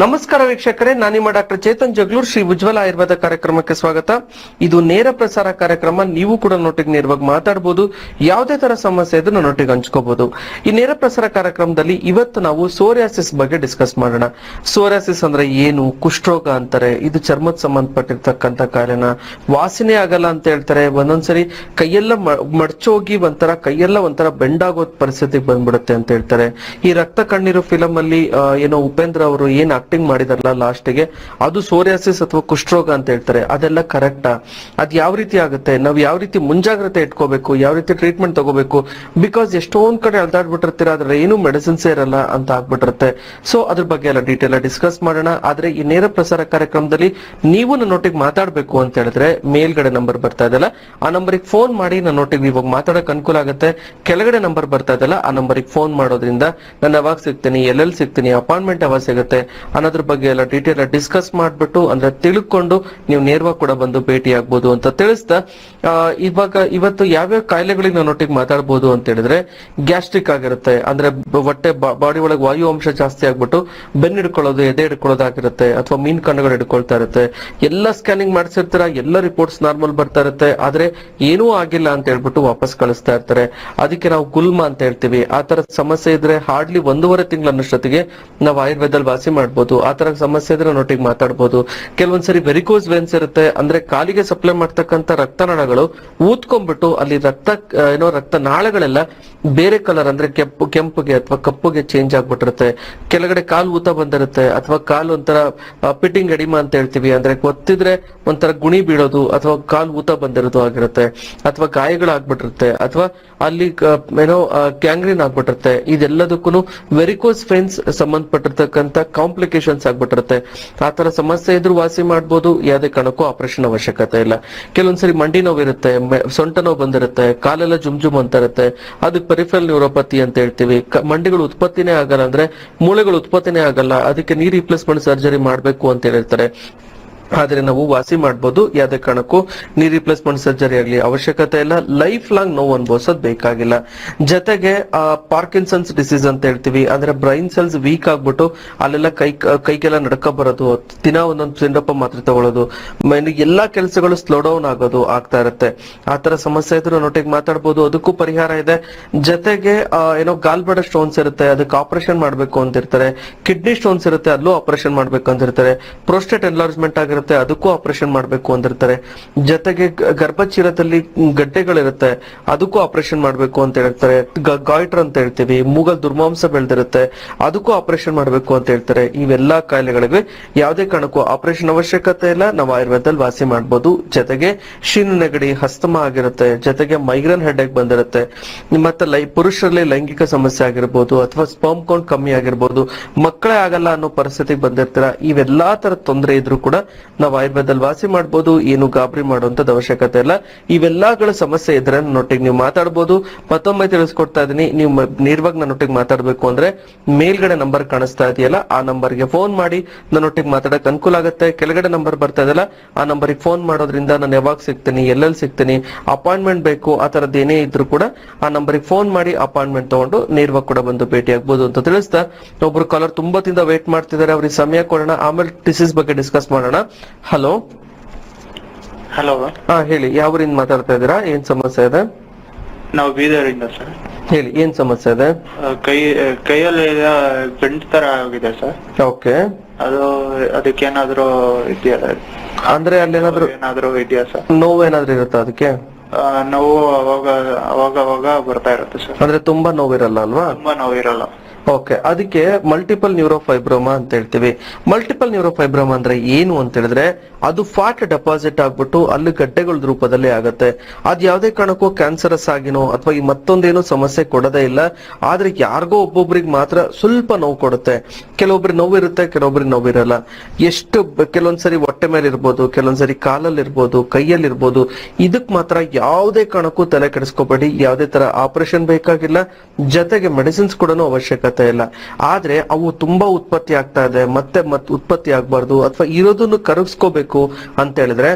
ನಮಸ್ಕಾರ ವೀಕ್ಷಕರೇ, ನಾನು ನಿಮ್ಮ ಡಾಕ್ಟರ್ ಚೇತನ್ ಜಗ್ಲೂರ್, ಶ್ರೀ ಉಜ್ವಲ ಆಯುರ್ವೇದ ಕಾರ್ಯಕ್ರಮಕ್ಕೆ ಸ್ವಾಗತ. ಇದು ನೇರ ಪ್ರಸಾರ ಕಾರ್ಯಕ್ರಮ, ನೀವು ಕೂಡ ನೋಟಿಗೆ ನೇರವಾಗಿ ಮಾತಾಡಬಹುದು ಯಾವುದೇ ತರ ಸಮಸ್ಯೆ ಇದನ್ನು ನೋಟಿಗೆ ಹಂಚ್ಕೋಬಹುದು ಈ ನೇರ ಪ್ರಸಾರ ಕಾರ್ಯಕ್ರಮದಲ್ಲಿ ಇವತ್ತು ನಾವು ಸೋರಿಯಾಸಿಸ್ ಬಗ್ಗೆ ಡಿಸ್ಕಸ್ ಮಾಡೋಣ. ಸೋರಿಯಾಸಿಸ್ ಅಂದ್ರೆ ಏನು, ಕುಷ್ಠರೋಗ ಅಂತಾರೆ, ಇದು ಚರ್ಮದ ಸಂಬಂಧಪಟ್ಟಿರ್ತಕ್ಕಂಥ ಕಾಯಿಲೆನ ವಾಸನೆ ಆಗಲ್ಲ ಅಂತ ಹೇಳ್ತಾರೆ, ಒಂದೊಂದ್ಸರಿ ಕೈಯೆಲ್ಲ ಮಡಚೋಗಿ ಒಂಥರ, ಕೈಯೆಲ್ಲ ಒಂಥರ ಬೆಂಡಾಗೋ ಪರಿಸ್ಥಿತಿ ಬಂದ್ಬಿಡುತ್ತೆ ಅಂತ ಹೇಳ್ತಾರೆ. ಈ ರಕ್ತ ಕಣ್ಣೀರು ಫಿಲಮ್ ಅಲ್ಲಿ ಏನೋ ಉಪೇಂದ್ರ ಅವರು ಏನ್ ಆಕ್ಟಿಂಗ್ ಮಾಡಿದಾರಲ್ಲ ಲಾಸ್ಟ್ಗೆ, ಅದು ಸೋರಿಯಾಸಿಸ್ ಅಥವಾ ಕುಷ್ಠರೋಗ ಅಂತ ಹೇಳ್ತಾರೆ, ಅದೆಲ್ಲ ಕರೆಕ್ಟಾ ಅದ್ ಯಾವ ರೀತಿ ಆಗುತ್ತೆ? ನಾವ್ ಯಾವ ರೀತಿ ಮುಂಜಾಗ್ರತೆ ಇಟ್ಕೋಬೇಕು, ಯಾವ ರೀತಿ ಟ್ರೀಟ್ಮೆಂಟ್ ತಗೋಬೇಕು? ಬಿಕಾಸ್ ಎಷ್ಟೊಂದ್ ಕಡೆ ಅಲ್ದಾಡ್ಬಿಟ್ಟಿರ್ತೀರ ಅದ್ರ ಏನು ಮೆಡಿಸಿನ್ಸ್ ಇರಲ್ಲ ಅಂತ ಆಗ್ಬಿಟ್ಟಿರುತ್ತೆ. ಸೊ ಅದ್ರ ಬಗ್ಗೆ ಎಲ್ಲ ಡೀಟೇಲ್ ಡಿಸ್ಕಸ್ ಮಾಡೋಣ. ಆದ್ರೆ, ಈ ನೇರ ಪ್ರಸಾರ ಕಾರ್ಯಕ್ರಮದಲ್ಲಿ ನೀವು ನನ್ನೊಟ್ಟಿಗೆ ಮಾತಾಡ್ಬೇಕು ಅಂತ ಹೇಳಿದ್ರೆ, ಮೇಲ್ಗಡೆ ನಂಬರ್ ಬರ್ತಾ ಇದೆಲ್ಲ ಆ ನಂಬರಿಗೆ ಫೋನ್ ಮಾಡಿ ನನ್ನೊಟ್ಟಿಗೆ ಇವಾಗ ಮಾತಾಡಕ್ ಅನುಕೂಲ ಆಗುತ್ತೆ. ಕೆಳಗಡೆ ನಂಬರ್ ಬರ್ತಾ ಇದೆಲ್ಲ ಆ ನಂಬರಿಗೆ ಫೋನ್ ಮಾಡೋದ್ರಿಂದ, ನಾನು ಯಾವಾಗ ಸಿಗ್ತೀನಿ, ಎಲ್ಲೆಲ್ಲಿ ಸಿಗ್ತೀನಿ ಅಪಾಯಿಂಟ್ಮೆಂಟ್ ಯಾವಾಗ ಸಿಗುತ್ತೆ? ಅನ್ನೋದ್ರ ಬಗ್ಗೆ ಎಲ್ಲ ಡೀಟೇಲ್ ಡಿಸ್ಕಸ್ ಮಾಡ್ಬಿಟ್ಟು ಅಂದ್ರೆ ತಿಳ್ಕೊಂಡು ನೀವು ನೇರವಾಗಿ ಕೂಡ ಬಂದು ಭೇಟಿ ಅಂತ ತಿಳಿಸ್ತಾ ಇವಾಗ ಇವತ್ತು ಯಾವ್ಯಾವ ಕಾಯಿಲೆಗಳಿಗೆ ನನ್ನೊಟ್ಟಿಗೆ ಮಾತಾಡ್ಬೋದು ಅಂತ ಹೇಳಿದ್ರೆ ಗ್ಯಾಸ್ಟ್ರಿಕ್ ಆಗಿರುತ್ತೆ. ಅಂದ್ರೆ ಹೊಟ್ಟೆ ಬಾಡಿ ಒಳಗೆ ವಾಯು ಅಂಶ ಜಾಸ್ತಿ ಆಗ್ಬಿಟ್ಟು ಬೆನ್ನು ಹಿಡ್ಕೊಳ್ಳೋದು, ಎದೆ ಹಿಡ್ಕೊಳ್ಳೋದಾಗಿರುತ್ತೆ ಅಥವಾ ಮೀನ್ ಕಣ್ಣುಗಳು ಹಿಡ್ಕೊಳ್ತಾ ಇರುತ್ತೆ. ಎಲ್ಲ ಸ್ಕ್ಯಾನಿಂಗ್ ಮಾಡಿಸಿರ್ತೀರ, ಎಲ್ಲ ರಿಪೋರ್ಟ್ಸ್ ನಾರ್ಮಲ್ ಬರ್ತಾ ಇರುತ್ತೆ. ಆದ್ರೆ ಏನೂ ಆಗಿಲ್ಲ ಅಂತ ಹೇಳ್ಬಿಟ್ಟು ವಾಪಸ್ ಕಳಿಸ್ತಾ ಇರ್ತಾರೆ. ಅದಕ್ಕೆ ನಾವು ಗುಲ್ಮ ಅಂತ ಹೇಳ್ತೀವಿ. ಆ ತರ ಸಮಸ್ಯೆ ಇದ್ರೆ ಹಾರ್ಡ್ಲಿ ಒಂದೂವರೆ ತಿಂಗಳ ನಾವು ಆಯುರ್ವೇದದಲ್ಲಿ ವಾಸಿ ಮಾಡ್ಬೋದು. ಆ ತರ ಸಮಸ್ಯೆ ಇದ್ರೆ ನೊಟ್ಟಿಗೆ ಮಾತಾಡ್ಬೋದು. ಕೆಲವೊಂದ್ಸರಿ ವೆರಿಕೋಸ್ ವೆನ್ಸ್ ಇರುತ್ತೆ. ಅಂದ್ರೆ ಕಾಲಿಗೆ ಸಪ್ಲೈ ಮಾಡ್ತಕ್ಕಂಥ ರಕ್ತನಾಳಗಳು ಊದ್ಕೊಂಡ್ಬಿಟ್ಟು ಅಲ್ಲಿ ರಕ್ತ ಏನೋ ರಕ್ತ ನಾಳಗಳೆಲ್ಲ ಬೇರೆ ಕಲರ್ ಅಂದ್ರೆ ಕೆಂಪು, ಕೆಂಪುಗೆ ಅಥವಾ ಕಪ್ಪುಗೆ ಚೇಂಜ್ ಆಗ್ಬಿಟ್ಟಿರುತ್ತೆ. ಕೆಳಗಡೆ ಕಾಲು ಊತ ಬಂದಿರುತ್ತೆ. ಅಥವಾ ಕಾಲು ಒಂಥರ ಪಿಟ್ಟಿಂಗ್ ಎಡಿಮ ಅಂತ ಹೇಳ್ತೀವಿ. ಅಂದ್ರೆ ಗೊತ್ತಿದ್ರೆ ಒಂಥರ ಗುಣಿ ಬೀಳೋದು ಅಥವಾ ಕಾಲು ಊತ ಬಂದಿರೋದು ಆಗಿರುತ್ತೆ. ಅಥವಾ ಗಾಯಗಳಾಗ್ಬಿಟ್ಟಿರುತ್ತೆ. ಅಥವಾ ಅಲ್ಲಿ ಏನೋ ಗ್ಯಾಂಗ್ರೀನ್ ಆಗ್ಬಿಟ್ಟಿರುತ್ತೆ. ಇದೆಲ್ಲದಕ್ಕೂ ವೆರಿಕೋಸ್ ಫೆನ್ಸ್ ಸಂಬಂಧಪಟ್ಟಿರ್ತಕ್ಕಂಥ ಕಾಂಪ್ಲಿಕೇಶನ್ಸ್ ಆಗ್ಬಿಟ್ಟಿರುತ್ತೆ. ಆ ತರ ಸಮಸ್ಯೆ ಇದ್ರೂ ವಾಸಿ ಮಾಡ್ಬೋದು. ಯಾವುದೇ ಕಾರಣಕ್ಕೂ ಆಪರೇಷನ್ ಅವಶ್ಯಕತೆ ಇಲ್ಲ. ಕೆಲವೊಂದ್ಸರಿ ಮಂಡಿ ನೋವು ಇರುತ್ತೆ ಸೊಂಟ ನೋವು ಬಂದಿರುತ್ತೆ, ಕಾಲೆಲ್ಲ ಜುಮ್ ಜುಮ್ ಅಂತ ಇರುತ್ತೆ. ಅದಕ್ಕೆ ಪರಿಫಲ್ ನ್ಯೂರೋಪತಿ ಅಂತ ಹೇಳ್ತೀವಿ. ಮಂಡಿಗಳು ಉತ್ಪತ್ತಿನೇ ಆಗಲ್ಲ ಅಂದ್ರೆ ಮೂಳೆಗಳು ಉತ್ಪತ್ತಿನೇ ಆಗಲ್ಲ. ಅದಕ್ಕೆ ನೀ ರಿಪ್ಲೇಸ್ಮೆಂಟ್ ಸರ್ಜರಿ ಮಾಡಬೇಕು ಅಂತ ಹೇಳಿರ್ತಾರೆ. ಆದ್ರೆ ನಾವು ವಾಸಿ ಮಾಡಬಹುದು ಯಾವುದೇ ಕಾರಣಕ್ಕೂ ನೀ ರಿಪ್ಲೇಸ್ಮೆಂಟ್ ಸರ್ಜರಿ ಆಗಲಿ ಅವಶ್ಯಕತೆ ಇಲ್ಲ. ಲೈಫ್ ಲಾಂಗ್ ನೋವು ಅನುಭವಿಸೋದು ಬೇಕಾಗಿಲ್ಲ. ಜೊತೆಗೆ ಪಾರ್ಕಿನ್ಸನ್ಸ್ ಡಿಸೀಸ್ ಅಂತ ಹೇಳ್ತೀವಿ. ಅಂದ್ರೆ ಬ್ರೈನ್ ಸೆಲ್ಸ್ ವೀಕ್ ಆಗ್ಬಿಟ್ಟು ಅಲ್ಲೆಲ್ಲ ಕೈ, ಕೈಗೆಲ್ಲ ನಡ್ಕ ಬರೋದು. ದಿನ ಒಂದೊಂದು ಸಿಂಡಪ್ಪ ಮಾತ್ರ ತಗೊಳ್ಳೋದು ಮೇನ್ ಎಲ್ಲಾ ಕೆಲಸಗಳು ಸ್ಲೋ ಡೌನ್ ಆಗೋದು ಆಗ್ತಾ ಇರುತ್ತೆ. ಆತರ ತರ ಸಮಸ್ಯೆ ಇದ್ರೂ ನೋಟಿಗೆ ಮಾತಾಡಬಹುದು ಅದಕ್ಕೂ ಪರಿಹಾರ ಇದೆ. ಜೊತೆಗೆ ಏನೋ ಗಾಲ್ಬಡ ಸ್ಟೋನ್ಸ್ ಇರುತ್ತೆ. ಅದಕ್ಕೆ ಆಪರೇಷನ್ ಮಾಡಬೇಕು ಅಂತಿರ್ತಾರೆ. ಕಿಡ್ನಿ ಸ್ಟೋನ್ಸ್ ಇರುತ್ತೆ. ಅಲ್ಲೂ ಆಪರೇಷನ್ ಮಾಡ್ಬೇಕು ಅಂತಿರ್ತಾರೆ. ಪ್ರೋಸ್ಟೇಟ್ ಎನ್ಲಾರ್ಜ್ಮೆಂಟ್ ಆಗಿರುತ್ತೆ. ಅದಕ್ಕೂ ಆಪರೇಷನ್ ಮಾಡಬೇಕು ಅಂತಿರ್ತಾರೆ ಜೊತೆಗೆ ಗರ್ಭಚೀರದಲ್ಲಿ ಗಡ್ಡೆಗಳಿರುತ್ತೆ, ಅದಕ್ಕೂ ಆಪರೇಷನ್ ಮಾಡಬೇಕು ಅಂತ ಹೇಳ್ತಾರೆ. ಗಾಯ್ಟ್ರ್ ಅಂತ ಹೇಳ್ತೀವಿ, ಮೂಗಲ್ ದುರ್ಮಾಂಸ ಬೆಳೆದಿರುತ್ತೆ, ಅದಕ್ಕೂ ಆಪರೇಷನ್ ಮಾಡಬೇಕು ಅಂತ ಹೇಳ್ತಾರೆ. ಇವೆಲ್ಲಾ ಕಾಯಿಲೆಗಳಿಗೆ ಯಾವುದೇ ಕಾರಣಕ್ಕೂ ಆಪರೇಷನ್ ಅವಶ್ಯಕತೆ ಇಲ್ಲ. ನಾವು ಆಯುರ್ವೇದದಲ್ಲಿ ವಾಸಿ ಮಾಡಬಹುದು ಜೊತೆಗೆ ಶೀನ ನೆಗಡಿ ಹಸ್ತಮ ಆಗಿರುತ್ತೆ. ಜೊತೆಗೆ ಮೈಗ್ರೇನ್ ಹೆಡ್ಏಕ್ ಬಂದಿರುತ್ತೆ. ಮತ್ತೆ ಲೈ, ಪುರುಷರಲ್ಲಿ ಲೈಂಗಿಕ ಸಮಸ್ಯೆ ಆಗಿರ್ಬೋದು, ಅಥವಾ ಸ್ಪರ್ಮ್ ಕೌಂಟ್ ಕಮ್ಮಿ ಆಗಿರ್ಬೋದು, ಮಕ್ಕಳೇ ಆಗಲ್ಲ ಅನ್ನೋ ಪರಿಸ್ಥಿತಿಗೆ ಬಂದಿರ್ತೀರ? ಇವೆಲ್ಲಾ ತರ ತೊಂದರೆ ಇದ್ರೂ ಕೂಡ ನಾವು ಆಯುರ್ವೇದದಲ್ಲಿ ವಾಸಿ ಮಾಡಬಹುದು ಏನು ಗಾಬರಿ ಮಾಡುವಂತದ್ದು ಅವಶ್ಯಕತೆ ಇಲ್ಲ. ಇವೆಲ್ಲಗಳ ಸಮಸ್ಯೆ ಇದ್ರೆ ನನ್ನೊಟ್ಟಿಗೆ ನೀವು ಮಾತಾಡಬಹುದು ಮತ್ತೊಮ್ಮೆ ತಿಳಿಸ್ಕೊಡ್ತಾ ಇದೀನಿ ನೀವು ನೇರವಾಗಿ ನನ್ನೊಟ್ಟಿಗೆ ಮಾತಾಡಬೇಕು ಅಂದ್ರೆ ಮೇಲ್ಗಡೆ ನಂಬರ್ ಕಾಣಿಸ್ತಾ ಇದೆಯಲ್ಲ, ಆ ನಂಬರ್ಗೆ ಫೋನ್ ಮಾಡಿ ನನ್ನೊಟ್ಟಿಗೆ ಮಾತಾಡಕ್ ಅನುಕೂಲ ಆಗುತ್ತೆ. ಕೆಳಗಡೆ ನಂಬರ್ ಬರ್ತಾ ಇದೆಯಲ್ಲ, ಆ ನಂಬರಿಗೆ ಫೋನ್ ಮಾಡೋದ್ರಿಂದ ನಾನು ಯಾವಾಗ ಸಿಗ್ತೀನಿ, ಎಲ್ಲೆಲ್ಲಿ ಸಿಗ್ತೀನಿ, ಅಪಾಯಿಂಟ್ಮೆಂಟ್ ಬೇಕು, ಆ ತರದ್ದು ಏನೇ ಇದ್ರೂ ಕೂಡ ಆ ನಂಬರಿಗೆ ಫೋನ್ ಮಾಡಿ ಅಪಾಯಿಂಟ್ಮೆಂಟ್ ತಗೊಂಡು ನೇರವಾಗಿ ಕೂಡ ಬಂದು ಭೇಟಿ ಆಗ್ಬಹುದು ಅಂತ ತಿಳಿಸ್ತಾ. ಒಬ್ರು ಕಾಲರ್ ತುಂಬಾ ತಿಂದ ವೇಟ್ ಮಾಡ್ತಿದ್ದಾರೆ, ಅವ್ರಿಗೆ ಸಮಯ ಕೊಡೋಣ. ಆಮೇಲೆ ಡಿಸೀಸ್ ಬಗ್ಗೆ ಡಿಸ್ಕಸ್ ಮಾಡೋಣ. ಹಲೋ ಹಲೋ ಹಾ ಹೇಳಿ. ಯಾವರಿಂದ ಮಾತಾಡ್ತಾ ಇದ್ದೀರಾ? ಏನ್ ಸಮಸ್ಯೆ ಇದೆ? ನಾವು ಬೀದರಿಂದ ಸರ್ ಹೇಳಿ ಏನ್ ಸಮಸ್ಯೆ ಇದೆ? ಕೈ ಕೈಯಲ್ಲಿ ಬೆಂಡ್ ತರ ಆಗಿದೆ ಸರ್ ಓಕೆ. ಅದು ಅದಕ್ಕೆ ಏನಾದ್ರು ಇದೆಯಾ ಅಂದ್ರೆ ಅಲ್ಲೇನಾದ್ರೂ ಏನಾದ್ರು ಇದೆಯಾ ಸರ್ ನೋವು ಏನಾದ್ರು ಇರುತ್ತಾ ಅದಕ್ಕೆ? ನೋವು ಅವಾಗ ಅವಾಗ ಅವಾಗ ಬರ್ತಾ ಇರುತ್ತೆ ಸರ್ ಅಂದ್ರೆ ತುಂಬಾ ನೋವಿರಲ್ಲ ಅಲ್ವಾ? ತುಂಬಾ ನೋವು ಇರಲ್ಲ ಓಕೆ, ಅದಕ್ಕೆ ಮಲ್ಟಿಪಲ್ ನ್ಯೂರೋಫೈಬ್ರೋಮಾ ಅಂತ ಹೇಳ್ತೀವಿ. ಮಲ್ಟಿಪಲ್ ನ್ಯೂರೋಫೈಬ್ರೋಮಾ ಅಂದ್ರೆ ಏನು ಅಂತ ಹೇಳಿದ್ರೆ, ಅದು ಫ್ಯಾಟ್ ಡೆಪಾಸಿಟ್ ಆಗ್ಬಿಟ್ಟು ಅಲ್ಲಿ ಗಡ್ಡೆಗಳ ರೂಪದಲ್ಲಿ ಆಗುತ್ತೆ. ಅದ್ ಯಾವ್ದೇ ಕಾರಣಕ್ಕೂ ಕ್ಯಾನ್ಸರಸ್ ಆಗಿನೋ ಅಥವಾ ಈ ಮತ್ತೊಂದೇನೋ ಸಮಸ್ಯೆ ಕೊಡದೇ ಇಲ್ಲ, ಆದ್ರೆ ಯಾರಿಗೋ ಒಬ್ಬೊಬ್ರಿಗೆ ಮಾತ್ರ ಸ್ವಲ್ಪ ನೋವು ಕೊಡುತ್ತೆ. ಕೆಲವೊಬ್ರಿಗೆ ನೋವು ಇರುತ್ತೆ, ಕೆಲವೊಬ್ರಿಗೆ ನೋವು ಇರಲ್ಲ. ಎಷ್ಟು ಕೆಲವೊಂದ್ಸರಿ ಹೊಟ್ಟೆ ಮೇಲೆ ಇರ್ಬೋದು, ಕೆಲವೊಂದ್ಸರಿ ಕಾಲಲ್ಲಿ ಇರ್ಬೋದು, ಕೈಯಲ್ಲಿ ಇರ್ಬೋದು, ಇದಕ್ ಮಾತ್ರ ಯಾವುದೇ ಕಾರಣಕ್ಕೂ ತಲೆ ಕೆಡಿಸ್ಕೋಬೇಡಿ. ಯಾವುದೇ ತರ ಆಪರೇಷನ್ ಬೇಕಾಗಿಲ್ಲ, ಜೊತೆಗೆ ಮೆಡಿಸಿನ್ಸ್ ಕೂಡ ಅವಶ್ಯಕತೆ. ಅವಶ್ಯಕತೆ ಇಲ್ಲ. ಆದ್ರೆ ಅವು ತುಂಬಾ ಉತ್ಪತ್ತಿ ಆಗ್ತಾ ಇದೆ. ಮತ್ತೆ ಮತ್ತೆ ಉತ್ಪತ್ತಿ ಆಗ್ಬಾರ್ದು ಅಥವಾ ಇರೋದನ್ನು ಕರಗಿಸ್ಕೋಬೇಕು ಅಂತ ಹೇಳಿದ್ರೆ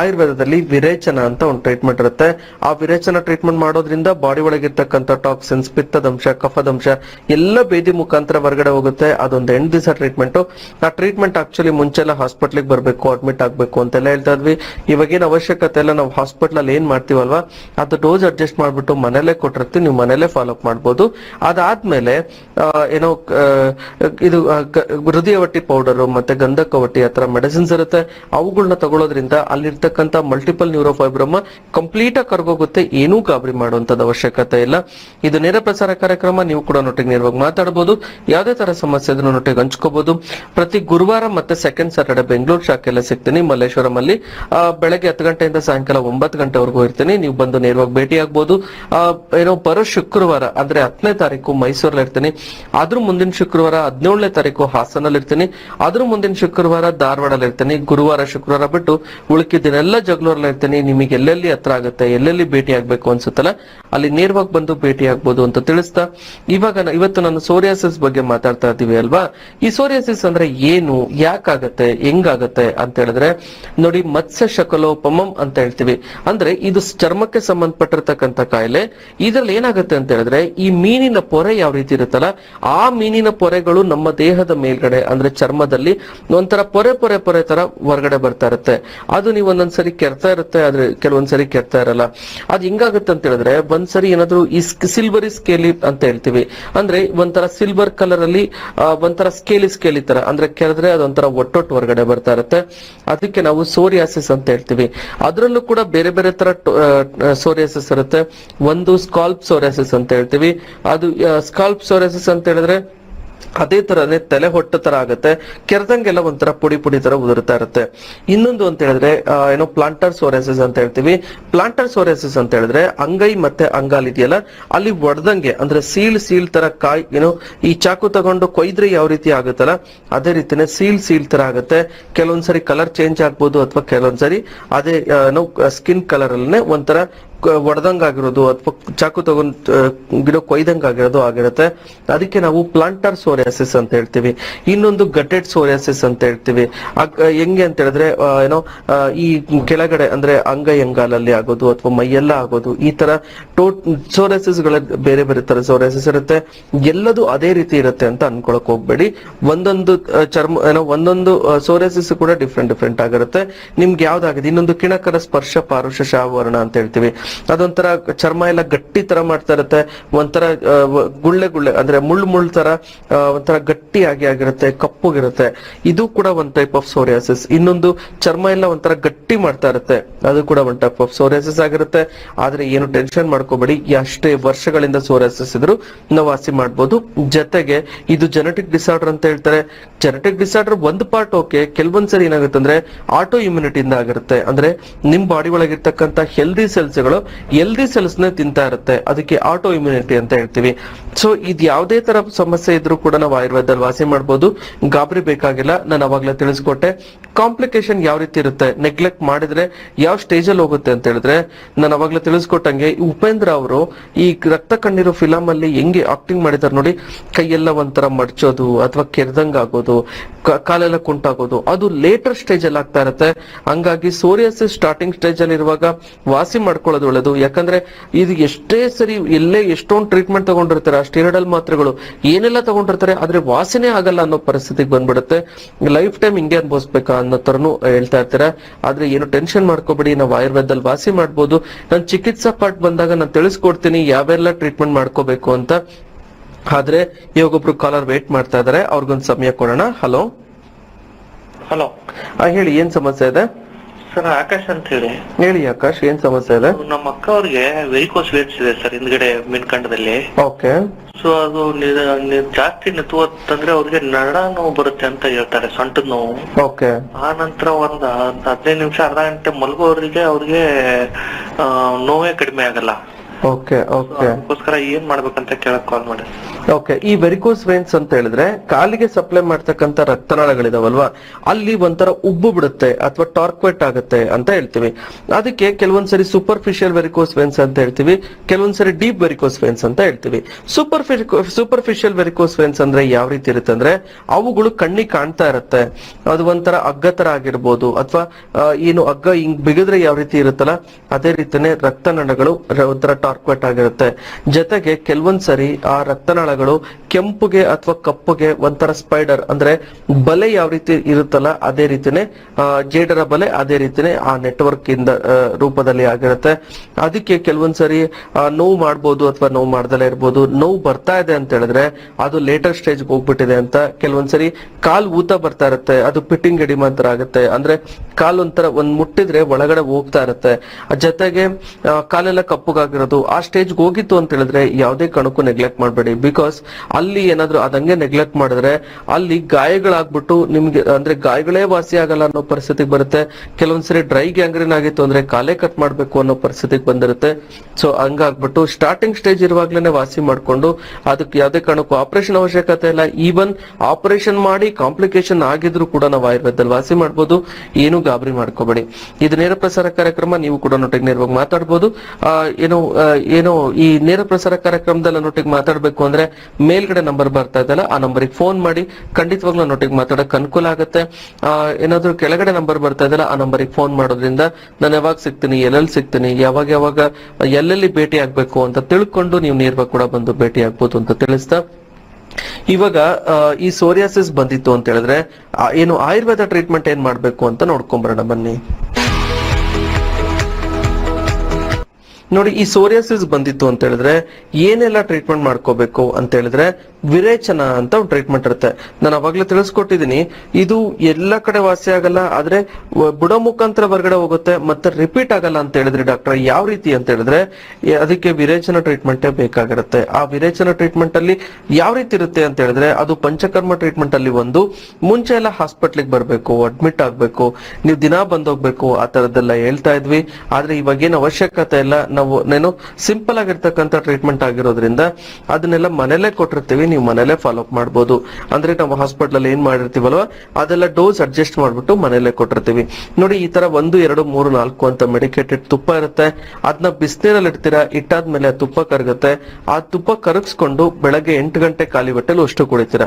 ಆಯುರ್ವೇದದಲ್ಲಿ ವಿರೇಚನ ಅಂತ ಒಂದು ಟ್ರೀಟ್ಮೆಂಟ್ ಇರುತ್ತೆ. ಆ ವಿರೇಚನ ಟ್ರೀಟ್ಮೆಂಟ್ ಮಾಡೋದ್ರಿಂದ ಬಾಡಿ ಒಳಗಿರ್ತಕ್ಕಂಥ ಟಾಕ್ಸಿನ್ಸ್ ಪಿತ್ತದಂಶ, ಕಫದಂಶ ಎಲ್ಲ ಬೇದಿ ಮುಖಾಂತರ ಹೊರಗಡೆ ಹೋಗುತ್ತೆ. ಅದೊಂದು ಎಂಟು ದಿವಸ ಟ್ರೀಟ್ಮೆಂಟ್ ಆ ಟ್ರೀಟ್ಮೆಂಟ್ ಆಕ್ಚುಲಿ ಮುಂಚೆಲ್ಲ ಹಾಸ್ಪಿಟ್ಲಿಗೆ ಬರಬೇಕು ಅಡ್ಮಿಟ್ ಆಗಬೇಕು ಅಂತೆಲ್ಲ ಹೇಳ್ತಾ ಇದ್ವಿ. ಇವಾಗೇನ್ ಅವಶ್ಯಕತೆ ಇಲ್ಲ ನಾವು ಹಾಸ್ಪಿಟಲ್ ಅಲ್ಲಿ ಏನ್ ಮಾಡ್ತೀವಲ್ವಾ? ಅದು ಡೋಸ್ ಅಡ್ಜಸ್ಟ್ ಮಾಡ್ಬಿಟ್ಟು ಮನೇಲೆ ಕೊಟ್ಟಿರ್ತೀವಿ. ನೀವು ಮನೇಲೆ ಫಾಲೋ ಅಪ್ ಮಾಡ್ಬೋದು. ಅದಾದ್ಮೇಲೆ ಏನೋ ಇದು ಹೃದಯ ಹೃದಯವಟ್ಟಿ ಪೌಡರ್ ಮತ್ತೆ ಗಂಧಕವಟ್ಟಿ ಆತರ ಮೆಡಿಸಿನ್ಸ್ ಇರುತ್ತೆ. ಅವುಗಳನ್ನ ತಗೊಳ್ಳೋದ್ರಿಂದ ಅಲ್ಲಿರ್ತಕ್ಕಂಥ ಮಲ್ಟಿಪಲ್ ನ್ಯೂರೋಫೈಬ್ರಮ್ ಕಂಪ್ಲೀಟ್ ಆಗಿ ಕರ್ಗೋಗುತ್ತೆ. ಏನೂ ಗಾಬರಿ ಮಾಡುವಂತದ ಅವಶ್ಯಕತೆ ಇಲ್ಲ. ಇದು ನೇರ ಪ್ರಸಾರ ಕಾರ್ಯಕ್ರಮ, ನೀವು ಕೂಡ ನೋಟಿಗೆ ನೇರವಾಗಿ ಮಾತಾಡಬಹುದು ಯಾವುದೇ ತರ ಸಮಸ್ಯೆ ಇದ್ರೂ ನೋಟಿಗೆ ಹಂಚ್ಕೋಬಹುದು ಪ್ರತಿ ಗುರುವಾರ ಮತ್ತೆ ಸೆಕೆಂಡ್ ಸ್ಯಾಟರ್ಡೆ ಬೆಂಗಳೂರು ಶಾಖೆಲ್ಲ ಸಿಗ್ತೀನಿ. ಮಲ್ಲೇಶ್ವರಂ ಅಲ್ಲಿ ಬೆಳಗ್ಗೆ ಹತ್ತು ಗಂಟೆಯಿಂದ ಸಾಯಂಕಾಲ ಒಂಬತ್ತು ಗಂಟೆವರೆಗೂ ಇರ್ತೀನಿ. ನೀವು ಬಂದು ನೇರವಾಗಿ ಭೇಟಿ ಆಗ್ಬಹುದು ಏನೋ ಬರೋ ಶುಕ್ರವಾರ, ಅಂದ್ರೆ ಹತ್ತನೇ ತಾರೀಕು ಮೈಸೂರಲ್ಲಿ ಇರ್ತೀನಿ ಅದ್ರ ಮುಂದಿನ ಶುಕ್ರವಾರ ಹದಿನೇಳನೇ ತಾರೀಕು ಹಾಸನಲ್ಲಿ ಇರ್ತೀನಿ ಆದ್ರೂ ಮುಂದಿನ ಶುಕ್ರವಾರ ಧಾರವಾಡಲ್ಲಿ ಇರ್ತೀನಿ ಗುರುವಾರ ಶುಕ್ರವಾರ ಬಿಟ್ಟು ಉಳಿಕಿದ್ದನ್ನೆಲ್ಲ ಜಗಳೂರಲ್ಲಿ ಇರ್ತೀನಿ ನಿಮಗೆ ಎಲ್ಲೆಲ್ಲಿ ಹತ್ರ ಆಗುತ್ತೆ, ಎಲ್ಲೆಲ್ಲಿ ಭೇಟಿ ಆಗ್ಬೇಕು ಅನ್ಸುತ್ತಲ್ಲ, ಅಲ್ಲಿ ನೇರವಾಗಿ ಬಂದು ಭೇಟಿ ಆಗ್ಬೋದು ಅಂತ ತಿಳಿಸ್ತಾ, ಇವಾಗ ಇವತ್ತು ನಾನು ಸೋರಿಯಾಸಿಸ್ ಬಗ್ಗೆ ಮಾತಾಡ್ತಾ ಇದ್ದೀವಿ ಅಲ್ವಾ? ಈ ಸೋರಿಯಾಸಿಸ್ ಅಂದ್ರೆ ಏನು, ಯಾಕಾಗತ್ತೆ, ಹೆಂಗಾಗತ್ತೆ ಅಂತ ಹೇಳಿದ್ರೆ, ನೋಡಿ ಮತ್ಸ್ಯ ಶಕಲೋಪಮಂ ಅಂತ ಹೇಳ್ತೀವಿ. ಅಂದ್ರೆ ಇದು ಚರ್ಮಕ್ಕೆ ಸಂಬಂಧಪಟ್ಟಿರತಕ್ಕಂತ ಕಾಯಿಲೆ. ಇದ್ರಲ್ಲಿ ಏನಾಗುತ್ತೆ ಅಂತ ಹೇಳಿದ್ರೆ, ಈ ಮೀನಿನ ಪೊರೆ ಯಾವ ರೀತಿ ಇರುತ್ತಲ್ಲ ಆ ಮೀನಿನ ಪೊರೆಗಳು ನಮ್ಮ ದೇಹದ ಮೇಲ್ಗಡೆ, ಅಂದ್ರೆ ಚರ್ಮದಲ್ಲಿ ಒಂಥರ ಪೊರೆ ಪೊರೆ ಪೊರೆ ತರ ಹೊರಗಡೆ ಬರ್ತಾ ಇರುತ್ತೆ. ಅದು ನೀವು ಒಂದೊಂದ್ಸರಿ ಕೆರ್ತಾ ಇರುತ್ತೆ, ಆದ್ರೆ ಕೆಲವೊಂದ್ಸರಿ ಕೆರ್ತಾ ಇರಲ್ಲ. ಅದು ಹಿಂಗಾಗುತ್ತೆ ಅಂತ ಹೇಳಿದ್ರೆ ಒಂದ್ಸರಿ ಏನಾದ್ರು ಈ ಸಿಲ್ವರಿ ಸ್ಕೇಲಿ ಅಂತ ಹೇಳ್ತೀವಿ. ಅಂದ್ರೆ ಒಂಥರ ಸಿಲ್ವರ್ ಕಲರ್ ಅಲ್ಲಿ ಒಂಥರ ಸ್ಕೇಲಿ ಸ್ಕೇಲಿ ತರ. ಅಂದ್ರೆ ಕೆರೆದ್ರೆ ಅದೊಂಥರ ಒಟ್ಟೊಟ್ಟು ಹೊರಗಡೆ ಬರ್ತಾ ಇರುತ್ತೆ. ಅದಕ್ಕೆ ನಾವು ಸೋರಿಯಾಸಿಸ್ ಅಂತ ಹೇಳ್ತೀವಿ. ಅದರಲ್ಲೂ ಕೂಡ ಬೇರೆ ಬೇರೆ ತರ ಸೋರಿಯಾಸಿಸ್ ಇರುತ್ತೆ. ಒಂದು ಸ್ಕಾಲ್ಪ್ ಸೋರಿಯಾಸಿಸ್ ಅಂತ ಹೇಳ್ತೀವಿ. ಅದು ಸ್ಕಾಲ್ಪ್ ಸೋರಿಯಾಸಿಸ್ ಅಂತ ಹೇಳಿದ್ರೆ ಅದೇ ತರನೇ ತಲೆ ಹೊಟ್ಟ ತರ ಆಗುತ್ತೆ, ಕೆರೆದಂಗೆಲ್ಲ ಒಂಥರ ಪುಡಿ ಪುಡಿ ತರ ಉದುರ್ತಾ ಇರುತ್ತೆ. ಇನ್ನೊಂದು ಅಂತ ಹೇಳಿದ್ರೆ ಏನೋ ಪ್ಲಾಂಟರ್ ಸೋರೆಸಸ್ ಅಂತ ಹೇಳ್ತೀವಿ. ಪ್ಲಾಂಟರ್ ಸೋರೆಸಸ್ ಅಂತ ಹೇಳಿದ್ರೆ ಅಂಗೈ ಮತ್ತೆ ಅಂಗಾಲ್ ಇದೆಯಲ್ಲ, ಅಲ್ಲಿ ಒಡ್ದಂಗೆ, ಅಂದ್ರೆ ಸೀಲ್ ಸೀಲ್ ತರ ಕಾಯಿ, ಏನೋ ಈ ಚಾಕು ತಗೊಂಡು ಕೊಯ್ದ್ರೆ ಯಾವ ರೀತಿ ಆಗುತ್ತಲ್ಲ, ಅದೇ ರೀತಿನೇ ಸೀಲ್ ಸೀಲ್ ತರ ಆಗುತ್ತೆ. ಕೆಲವೊಂದ್ಸರಿ ಕಲರ್ ಚೇಂಜ್ ಆಗ್ಬೋದು ಅಥವಾ ಕೆಲವೊಂದ್ಸರಿ ಅದೇ ಏನೋ ಸ್ಕಿನ್ ಕಲರ್ ಅಲ್ಲೇ ಒಂಥರ ಆಗಿರೋದು ಅಥವಾ ಚಾಕು ತಗೊಂಡ್ ಗಿಡ ಕೊಯ್ದಂಗ್ ಆಗಿರೋದು ಆಗಿರುತ್ತೆ. ಅದಕ್ಕೆ ನಾವು ಪ್ಲಾಂಟರ್ ಸೋರಿಯಾಸಿಸ್ ಅಂತ ಹೇಳ್ತೀವಿ. ಇನ್ನೊಂದು ಗಟೆಡ್ ಸೋರಿಯಾಸಿಸ್ ಅಂತ ಹೇಳ್ತೀವಿ. ಹೆಂಗೆ ಅಂತ ಹೇಳಿದ್ರೆ ಏನೋ ಈ ಕೆಳಗಡೆ ಅಂದ್ರೆ ಅಂಗೈ ಅಂಗಾಲಲ್ಲಿ ಆಗೋದು ಅಥವಾ ಮೈಯೆಲ್ಲ ಆಗೋದು, ಈ ತರ ಟೋಟ್ ಸೋರಿಯಾಸಿಸ್ಗಳ ಬೇರೆ ಬೇರೆ ತರ ಸೋರಿಯಾಸಿಸ್ ಇರುತ್ತೆ. ಎಲ್ಲದೂ ಅದೇ ರೀತಿ ಇರುತ್ತೆ ಅಂತ ಅನ್ಕೊಳಕ್ ಹೋಗ್ಬೇಡಿ. ಒಂದೊಂದು ಚರ್ಮ, ಏನೋ, ಒಂದೊಂದು ಸೋರಿಯಾಸಿಸ್ ಕೂಡ ಡಿಫ್ರೆಂಟ್ ಡಿಫ್ರೆಂಟ್ ಆಗಿರುತ್ತೆ. ನಿಮ್ಗೆ ಯಾವ್ದಾಗಿದೆ? ಇನ್ನೊಂದು ಕಿಣಕರ ಸ್ಪರ್ಶ ಪಾರುಷ ಶಾವರಣ ಅಂತ ಹೇಳ್ತೀವಿ. ಅದೊಂಥರ ಚರ್ಮ ಎಲ್ಲ ಗಟ್ಟಿ ತರ ಮಾಡ್ತಾ ಇರುತ್ತೆ. ಒಂಥರ ಗುಳ್ಳೆ ಗುಳ್ಳೆ, ಅಂದ್ರೆ ಮುಳ್ಳು ಮುಳ್ಳು ತರ ಒಂಥರ ಗಟ್ಟಿಯಾಗಿ ಆಗಿರುತ್ತೆ, ಕಪ್ಪುಗಿರುತ್ತೆ. ಇದು ಕೂಡ ಒಂದ್ ಟೈಪ್ ಆಫ್ ಸೋರಿಯಾಸಿಸ್ ಇನ್ನೊಂದು, ಚರ್ಮ ಎಲ್ಲ ಒಂಥರ ಗಟ್ಟಿ ಮಾಡ್ತಾ ಇರುತ್ತೆ. ಅದು ಕೂಡ ಒಂದ್ ಟೈಪ್ ಆಫ್ ಸೋರಿಯಾಸಿಸ್ ಆಗಿರುತ್ತೆ. ಆದ್ರೆ ಏನು ಟೆನ್ಷನ್ ಮಾಡ್ಕೋಬೇಡಿ. ಅಷ್ಟೇ ವರ್ಷಗಳಿಂದ ಸೋರಿಯಾಸಿಸ್ ಇದ್ರು ನಾವು ವಾಸಿ ಮಾಡ್ಬೋದು. ಜೊತೆಗೆ, ಇದು ಜೆನೆಟಿಕ್ ಡಿಸಾರ್ಡರ್ ಅಂತ ಹೇಳ್ತಾರೆ. ಜೆನೆಟಿಕ್ ಡಿಸಾರ್ಡರ್ ಒಂದು ಪಾರ್ಟ್ ಓಕೆ ಕೆಲವೊಂದ್ಸರಿ ಏನಾಗುತ್ತೆ ಅಂದ್ರೆ ಆಟೋ ಇಮ್ಯುನಿಟಿಯಿಂದ ಆಗಿರುತ್ತೆ. ಅಂದ್ರೆ ನಿಮ್ ಬಾಡಿ ಒಳಗಿರ್ತಕ್ಕಂತ ಹೆಲ್ದಿ ಸೆಲ್ಸ್ಗಳು ಹೆಲ್ದಿ ಸೆಲ್ಸ್ನ ತಿಂತಾ ಇರುತ್ತೆ. ಅದಕ್ಕೆ ಆಟೋ ಇಮ್ಯುನಿಟಿ ಅಂತ ಹೇಳ್ತೀವಿ. ಸೊ ಇದು ಯಾವುದೇ ತರ ಸಮಸ್ಯೆ ಇದ್ರೂ ಕೂಡ ನಾವು ಆಯುರ್ವೇದದಲ್ಲಿ ವಾಸಿ ಮಾಡ್ಬೋದು. ಗಾಬರಿ ಬೇಕಾಗಿಲ್ಲ. ನಾನು ಅವಾಗಲೇ ತಿಳಿಸ್ಕೊಟ್ಟೆ. ಕಾಂಪ್ಲಿಕೇಶನ್ ಯಾವ ರೀತಿ ಇರುತ್ತೆ? ನೆಗ್ಲೆಕ್ಟ್ ಮಾಡಿದ್ರೆ ಯಾವ ಸ್ಟೇಜ್ ಅಲ್ಲಿ ಹೋಗುತ್ತೆ ಅಂತ ಹೇಳಿದ್ರೆ, ನಾನು ಅವಾಗಲೇ ತಿಳಿಸ್ಕೊಟ್ಟಂಗೆ ಉಪೇಂದ್ರ ಅವರು ಈ ರಕ್ತ ಕಣ್ಣಿರೋ ಫಿಲಂ ಅಲ್ಲಿ ಹೆಂಗೆ ಆಕ್ಟಿಂಗ್ ಮಾಡಿದಾರೆ ನೋಡಿ. ಕೈಯೆಲ್ಲ ಒಂಥರ ಮಡ್ಚೋದು ಅಥವಾ ಕೆರೆದಂಗ್ ಆಗೋದು ಕಾಲೆಲ್ಲ ಕುಂಟಾಗೋದು. ಅದು ಲೇಟರ್ ಸ್ಟೇಜ್ ಅಲ್ಲಿ ಆಗ್ತಾ ಇರುತ್ತೆ. ಹಂಗಾಗಿ ಸೋರಿಯಾಸಿಸ್ ಸ್ಟಾರ್ಟಿಂಗ್ ಸ್ಟೇಜ್ ಅಲ್ಲಿ ಇರುವಾಗ ವಾಸಿ ಮಾಡ್ಕೊಳ್ಳೋದು ಒಳ್ಳೇದು. ಯಾಕಂದ್ರೆ ಇದು ಎಷ್ಟೇ ಸರಿ ಎಲ್ಲೇ ಎಷ್ಟೊಂದು ಟ್ರೀಟ್ಮೆಂಟ್ ತಗೊಂಡಿರ್ತಾರೆ ಸ್ಟೀರಾಯ್ಡಲ್ ಮಾತ್ರೆಗಳು ಏನೆಲ್ಲ ತಗೊಂಡಿರ್ತಾರೆ ಆದ್ರೆ ವಾಸನೆ ಆಗಲ್ಲ ಅನ್ನೋ ಪರಿಸ್ಥಿತಿಗೆ ಬಂದ್ಬಿಡುತ್ತೆ. ಲೈಫ್ ಟೈಮ್ ಹಿಂಗೆ ಅನ್ಭವಿಸ್ಬೇಕಾ ಅನ್ನೋ ತರನು ಹೇಳ್ತಾ ಇರ್ತಾರೆ. ಆದ್ರೆ ಏನು ಟೆನ್ಷನ್ ಮಾಡ್ಕೋಬೇಡಿ ನಾವು ಆಯುರ್ವೇದದಲ್ಲಿ ವಾಸಿ ಮಾಡ್ಬೋದು. ನಾನು ಚಿಕಿತ್ಸಾ ಪಾರ್ಟ್ ಬಂದಾಗ ನಾನು ತಿಳಿಸ್ಕೊಡ್ತೀನಿ ಯಾವೆಲ್ಲ ಟ್ರೀಟ್ಮೆಂಟ್ ಮಾಡ್ಕೋಬೇಕು ಅಂತ. ಆದ್ರೆ ಇವಾಗೊಬ್ರು ಕಾಲರ್ ವೇಟ್ ಮಾಡ್ತಾ ಇದಾರೆ. ಅವ್ರಿಗೊಂದು ಸಮಯ ಕೊಡೋಣ. ಹಲೋ ಹಲೋ ಹೇಳಿ ಏನ್ ಸಮಸ್ಯೆ ಇದೆ? ಸರ್ ಆಕಾಶ್ ಅಂತ ಹೇಳಿ. ಹೇಳಿ ಆಕಾಶ್ ಏನ್ ಸಮಸ್ಯೆ ಇದೆ? ನಮ್ಮ ಅಕ್ಕ ಅವ್ರಿಗೆ ವೆರಿಕೋಸ್ ವೇಟ್ಸ್ ಇದೆ ಸರ್ ಹಿಂದ್ಗಡೆ ಮಿನ್ಕಂಡದಲ್ಲಿ. ಓಕೆ. ಸೊ ಅದು ನಿ- ನಿ- ಜಾಸ್ತಿ ನಿಂತುವತ್ತಂದ್ರೆ ಅವ್ರಿಗೆ ನಡ ನೋವು ಬರುತ್ತೆ ಅಂತ ಹೇಳ್ತಾರೆ ಸೊಂಟದ ನೋವು. ಓಕೆ. ಆ ನಂತರ ಒಂದ್ ಹದಿನೈದು ನಿಮಿಷ ಅರ್ಧ ಗಂಟೆ ಮಲಗೋರಿಗೆ ಅವ್ರಿಗೆ ಆ, ನೋವೇ ಕಡಿಮೆ ಆಗಲ್ಲ. Okay okay. ಅದಕ್ಕೋಸ್ಕರ ಏನ್ ಮಾಡ್ಬೇಕಂತ ಕೇಳಕ್ ಕಾಲ್ ಮಾಡಿ ಓಕೆ ಈ ವೆರಿಕೋಸ್ ವೇನ್ಸ್ ಅಂತ ಹೇಳಿದ್ರೆ ಕಾಲಿಗೆ ಸಪ್ಲೈ ಮಾಡ್ತಕ್ಕಂತ ರಕ್ತನಾಳಗಳಿದಾವಲ್ವಾ? ಅಲ್ಲಿ ಒಂಥರ ಉಬ್ಬು ಬಿಡುತ್ತೆ ಅಥವಾ ಟಾರ್ಕ್ವೆಟ್ ಆಗುತ್ತೆ ಅಂತ ಹೇಳ್ತೀವಿ. ಅದಕ್ಕೆ ಕೆಲವೊಂದ್ಸರಿ ಸೂಪರ್ಫಿಷಿಯಲ್ ವೆರಿಕೋಸ್ ವೇನ್ಸ್ ಅಂತ ಹೇಳ್ತೀವಿ, ಕೆಲವೊಂದ್ಸರಿ ಡೀಪ್ ವೆರಿಕೋಸ್ ವೇನ್ಸ್ ಅಂತ ಹೇಳ್ತೀವಿ. ಸೂಪರ್ ಸೂಪರ್ಫಿಷಿಯಲ್ ವೆರಿಕೋಸ್ ವೇನ್ಸ್ ಅಂದ್ರೆ ಯಾವ ರೀತಿ ಇರುತ್ತೆ ಅಂದ್ರೆ ಅವುಗಳು ಕಣ್ಣಿಗೆ ಕಾಣ್ತಾ ಇರುತ್ತೆ. ಅದು ಒಂಥರ ಅಗ್ಗ ತರ ಆಗಿರ್ಬೋದು ಅಥವಾ ಏನು ಅಗ್ಗ ಹಿಂಗ್ ಬಿಗಿದ್ರೆ ಯಾವ ರೀತಿ ಇರುತ್ತಲ್ಲ, ಅದೇ ರೀತಿನೇ ರಕ್ತನಾಳಗಳು ಒಂಥರ ಟಾರ್ಕ್ವೆಟ್ ಆಗಿರುತ್ತೆ. ಜೊತೆಗೆ ಕೆಲವೊಂದ್ಸರಿ ಆ ರಕ್ತನಾಳಗಳು ಕೆಂಪುಗೆ ಅಥವಾ ಕಪ್ಪುಗೆ ಒಂಥರ ಸ್ಪೈಡರ್ ಅಂದ್ರೆ ಬಲೆ ಯಾವ ರೀತಿ ಇರುತ್ತಲ್ಲ ಅದೇ ರೀತಿನೇ ಜೇಡರ ಬಲೆ ಅದೇ ರೀತಿನೇ ಆ ನೆಟ್ವರ್ಕ್ ಇಂದ ರೂಪದಲ್ಲಿ ಆಗಿರುತ್ತೆ. ಅದಕ್ಕೆ ಕೆಲವೊಂದ್ಸರಿ ನೋವು ಮಾಡ್ಬೋದು ಅಥವಾ ನೋವು ಮಾಡ್ದಲೇ ಇರ್ಬೋದು. ನೋವು ಬರ್ತಾ ಇದೆ ಅಂತ ಹೇಳಿದ್ರೆ ಅದು ಲೇಟರ್ ಸ್ಟೇಜ್ ಹೋಗ್ಬಿಟ್ಟಿದೆ ಅಂತ ಕೆಲವೊಂದ್ಸರಿ ಕಾಲ್ ಊತ ಬರ್ತಾ ಇರುತ್ತೆ. ಅದು ಪಿಟ್ಟಿಂಗ್ ಎಡಿಮಾ ಅಂತರ ಆಗುತ್ತೆ. ಅಂದ್ರೆ ಕಾಲ್ ಒಂಥರ ಒಂದ್ ಮುಟ್ಟಿದ್ರೆ ಒಳಗಡೆ ಹೋಗ್ತಾ ಇರುತ್ತೆ. ಜೊತೆಗೆ ಕಾಲೆಲ್ಲ ಕಪ್ಪುಗಾಗಿರೋದು. ಆ ಸ್ಟೇಜ್ ಹೋಗಿತ್ತು ಅಂತ ಹೇಳಿದ್ರೆ ಯಾವುದೇ ಕಣಕ್ಕೂ ನೆಗ್ಲೆಕ್ಟ್ ಮಾಡಬೇಡಿ. ಅಲ್ಲಿ ಏನಾದ್ರು ಅದಂಗೆ ನೆಗ್ಲೆಕ್ಟ್ ಮಾಡಿದ್ರೆ ಅಲ್ಲಿ ಗಾಯಗಳಾಗ್ಬಿಟ್ಟು ನಿಮ್ಗೆ, ಅಂದ್ರೆ ಗಾಯಗಳೇ ವಾಸಿ ಆಗಲ್ಲ ಅನ್ನೋ ಪರಿಸ್ಥಿತಿಗೆ ಬರುತ್ತೆ. ಕೆಲವೊಂದ್ಸರಿ ಡ್ರೈ ಗ್ಯಾಂಗ್ರೀನ್ ಆಗಿತ್ತು ಅಂದ್ರೆ ಕಾಲೇ ಕಟ್ ಮಾಡ್ಬೇಕು ಅನ್ನೋ ಪರಿಸ್ಥಿತಿಗೆ ಬಂದಿರುತ್ತೆ. ಸೊ ಹಂಗಾಗ್ಬಿಟ್ಟು ಸ್ಟಾರ್ಟಿಂಗ್ ಸ್ಟೇಜ್ ಇರುವಾಗ್ಲೇನೆ ವಾಸಿ ಮಾಡ್ಕೊಂಡು ಅದಕ್ಕೆ ಯಾವುದೇ ಕಾರಣಕ್ಕೂ ಆಪರೇಷನ್ ಅವಶ್ಯಕತೆ ಇಲ್ಲ. ಈವನ್ ಆಪರೇಷನ್ ಮಾಡಿ ಕಾಂಪ್ಲಿಕೇಶನ್ ಆಗಿದ್ರು ಕೂಡ ನಾವು ಆಯುರ್ವೇದದಲ್ಲಿ ವಾಸಿ ಮಾಡ್ಬೋದು. ಏನು ಗಾಬರಿ ಮಾಡ್ಕೋಬೇಡಿ. ಇದು ನೇರ ಪ್ರಸಾರ ಕಾರ್ಯಕ್ರಮ, ನೀವು ಕೂಡ ನೋಟಿಗೆ ನೇರವಾಗಿ ಮಾತಾಡಬಹುದು ಏನೋ ಏನು ಈ ನೇರ ಪ್ರಸಾರ ಕಾರ್ಯಕ್ರಮದಲ್ಲಿ ನೋಟಿಗೆ ಮಾತಾಡ್ಬೇಕು ಅಂದ್ರೆ ಮೇಲ್ಗಡೆ ನಂಬರ್ ಬರ್ತಾ ಇದೆಯಲ್ಲ, ಆ ನಂಬರಿಗೆ ಫೋನ್ ಮಾಡಿ. ಖಂಡಿತವಾಗ್ಲೂ ನೋಟಿಗೆ ಮಾತಾಡಕ್ ಅನುಕೂಲ ಆಗುತ್ತೆ. ಏನಾದ್ರೂ ಕೆಳಗಡೆ ನಂಬರ್ ಬರ್ತಾ ಇದೆಯಲ್ಲ, ಆ ನಂಬರಿಗೆ ಫೋನ್ ಮಾಡೋದ್ರಿಂದ ನಾನು ಯಾವಾಗ ಸಿಗ್ತೀನಿ, ಎಲ್ಲೆಲ್ಲಿ ಸಿಗ್ತೀನಿ, ಯಾವಾಗ ಯಾವಾಗ, ಎಲ್ಲೆಲ್ಲಿ ಭೇಟಿ ಆಗ್ಬೇಕು ಅಂತ ತಿಳ್ಕೊಂಡು ನೀವು ನೇರವಾಗಿ ಕೂಡ ಬಂದು ಭೇಟಿ ಆಗ್ಬೋದು ಅಂತ ತಿಳಿಸ್ತಾ. ಇವಾಗ ಈ ಸೋರಿಯಾಸಿಸ್ ಬಂದಿತ್ತು ಅಂತ ಹೇಳಿದ್ರೆ ಏನು ಆಯುರ್ವೇದ ಟ್ರೀಟ್ಮೆಂಟ್ ಏನ್ ಮಾಡ್ಬೇಕು ಅಂತ ನೋಡ್ಕೊಂಬರೋಣ ಬನ್ನಿ. ನೋಡಿ ಈ ಸೋರಿಯಾಸಿಸ್ ಬಂದಿತ್ತು ಅಂತ ಹೇಳಿದ್ರೆ ಏನೆಲ್ಲ ಟ್ರೀಟ್ಮೆಂಟ್ ಮಾಡ್ಕೋಬೇಕು ಅಂತ ಹೇಳಿದ್ರೆ ವಿರೇಚನ ಅಂತ ಒಂದು ಟ್ರೀಟ್ಮೆಂಟ್ ಇರುತ್ತೆ. ನಾನು ಅವಾಗಲೇ ತಿಳಿಸ್ಕೊಟ್ಟಿದ್ದೀನಿ ಇದು ಎಲ್ಲ ಕಡೆ ವಾಸಿ ಆಗಲ್ಲ, ಆದ್ರೆ ಬುಡ ಮುಖಾಂತರ ಹೊರಗಡೆ ಹೋಗುತ್ತೆ, ಮತ್ತೆ ರಿಪೀಟ್ ಆಗಲ್ಲ ಅಂತ ಹೇಳಿದ್ರಿ ಡಾಕ್ಟರ್ ಯಾವ ರೀತಿ ಅಂತ ಹೇಳಿದ್ರೆ ಅದಕ್ಕೆ ವಿರೇಚನ ಟ್ರೀಟ್ಮೆಂಟ್ ಬೇಕಾಗಿರುತ್ತೆ. ಆ ವಿರೇಚನ ಟ್ರೀಟ್ಮೆಂಟ್ ಅಲ್ಲಿ ಯಾವ ರೀತಿ ಇರುತ್ತೆ ಅಂತ ಹೇಳಿದ್ರೆ, ಅದು ಪಂಚಕರ್ಮ ಟ್ರೀಟ್ಮೆಂಟ್ ಅಲ್ಲಿ ಒಂದು, ಮುಂಚೆ ಎಲ್ಲ ಹಾಸ್ಪಿಟ್ಲಿಗೆ ಬರಬೇಕು ಅಡ್ಮಿಟ್ ಆಗ್ಬೇಕು, ನೀವು ದಿನ ಬಂದೋಗ್ಬೇಕು, ಆ ತರದ್ದೆಲ್ಲ ಹೇಳ್ತಾ ಇದ್ವಿ. ಆದ್ರೆ ಇವಾಗ ಏನು ಅವಶ್ಯಕತೆ ಇಲ್ಲ, ನಾವು, ನಾನು ಸಿಂಪಲ್ ಆಗಿರ್ತಕ್ಕಂಥ ಟ್ರೀಟ್ಮೆಂಟ್ ಆಗಿರೋದ್ರಿಂದ, ಅದನ್ನೆಲ್ಲ ಮನೇಲೆ ಕೊಟ್ಟಿರ್ತೀವಿ. ನೀವು ಮನೇಲೆ ಫಾಲೋ ಅಪ್ ಮಾಡಬಹುದು ಅಂದ್ರೆ ನಾವು ಹಾಸ್ಪಿಟಲ್ ಏನ್ ಮಾಡಿರ್ತೀವಲ್ವ, ಅದೆಲ್ಲ ಡೋಸ್ ಅಡ್ಜಸ್ಟ್ ಮಾಡ್ಬಿಟ್ಟು ಮನೇಲೆ ಕೊಟ್ಟಿರ್ತೀವಿ. ನೋಡಿ, ಈ ತರ ಒಂದು, ಎರಡು, ಮೂರು, ನಾಲ್ಕು ಅಂತ ಮೆಡಿಕೇಟೆಡ್ ತುಪ್ಪ ಇರುತ್ತೆ. ಅದನ್ನ ಬಿಸಿನೀರಲ್ಲಿ ಇಡ್ತೀರಾ? ಇಟ್ಟಾದ್ಮೇಲೆ ತುಪ್ಪ ಕರಗುತ್ತೆ. ಆ ತುಪ್ಪ ಕರಗಿಸ್ಕೊಂಡು ಬೆಳಗ್ಗೆ ಎಂಟು ಗಂಟೆ ಖಾಲಿ ಹೊಟ್ಟೆಲಿ ಅಷ್ಟು ಕುಡಿತೀರಾ?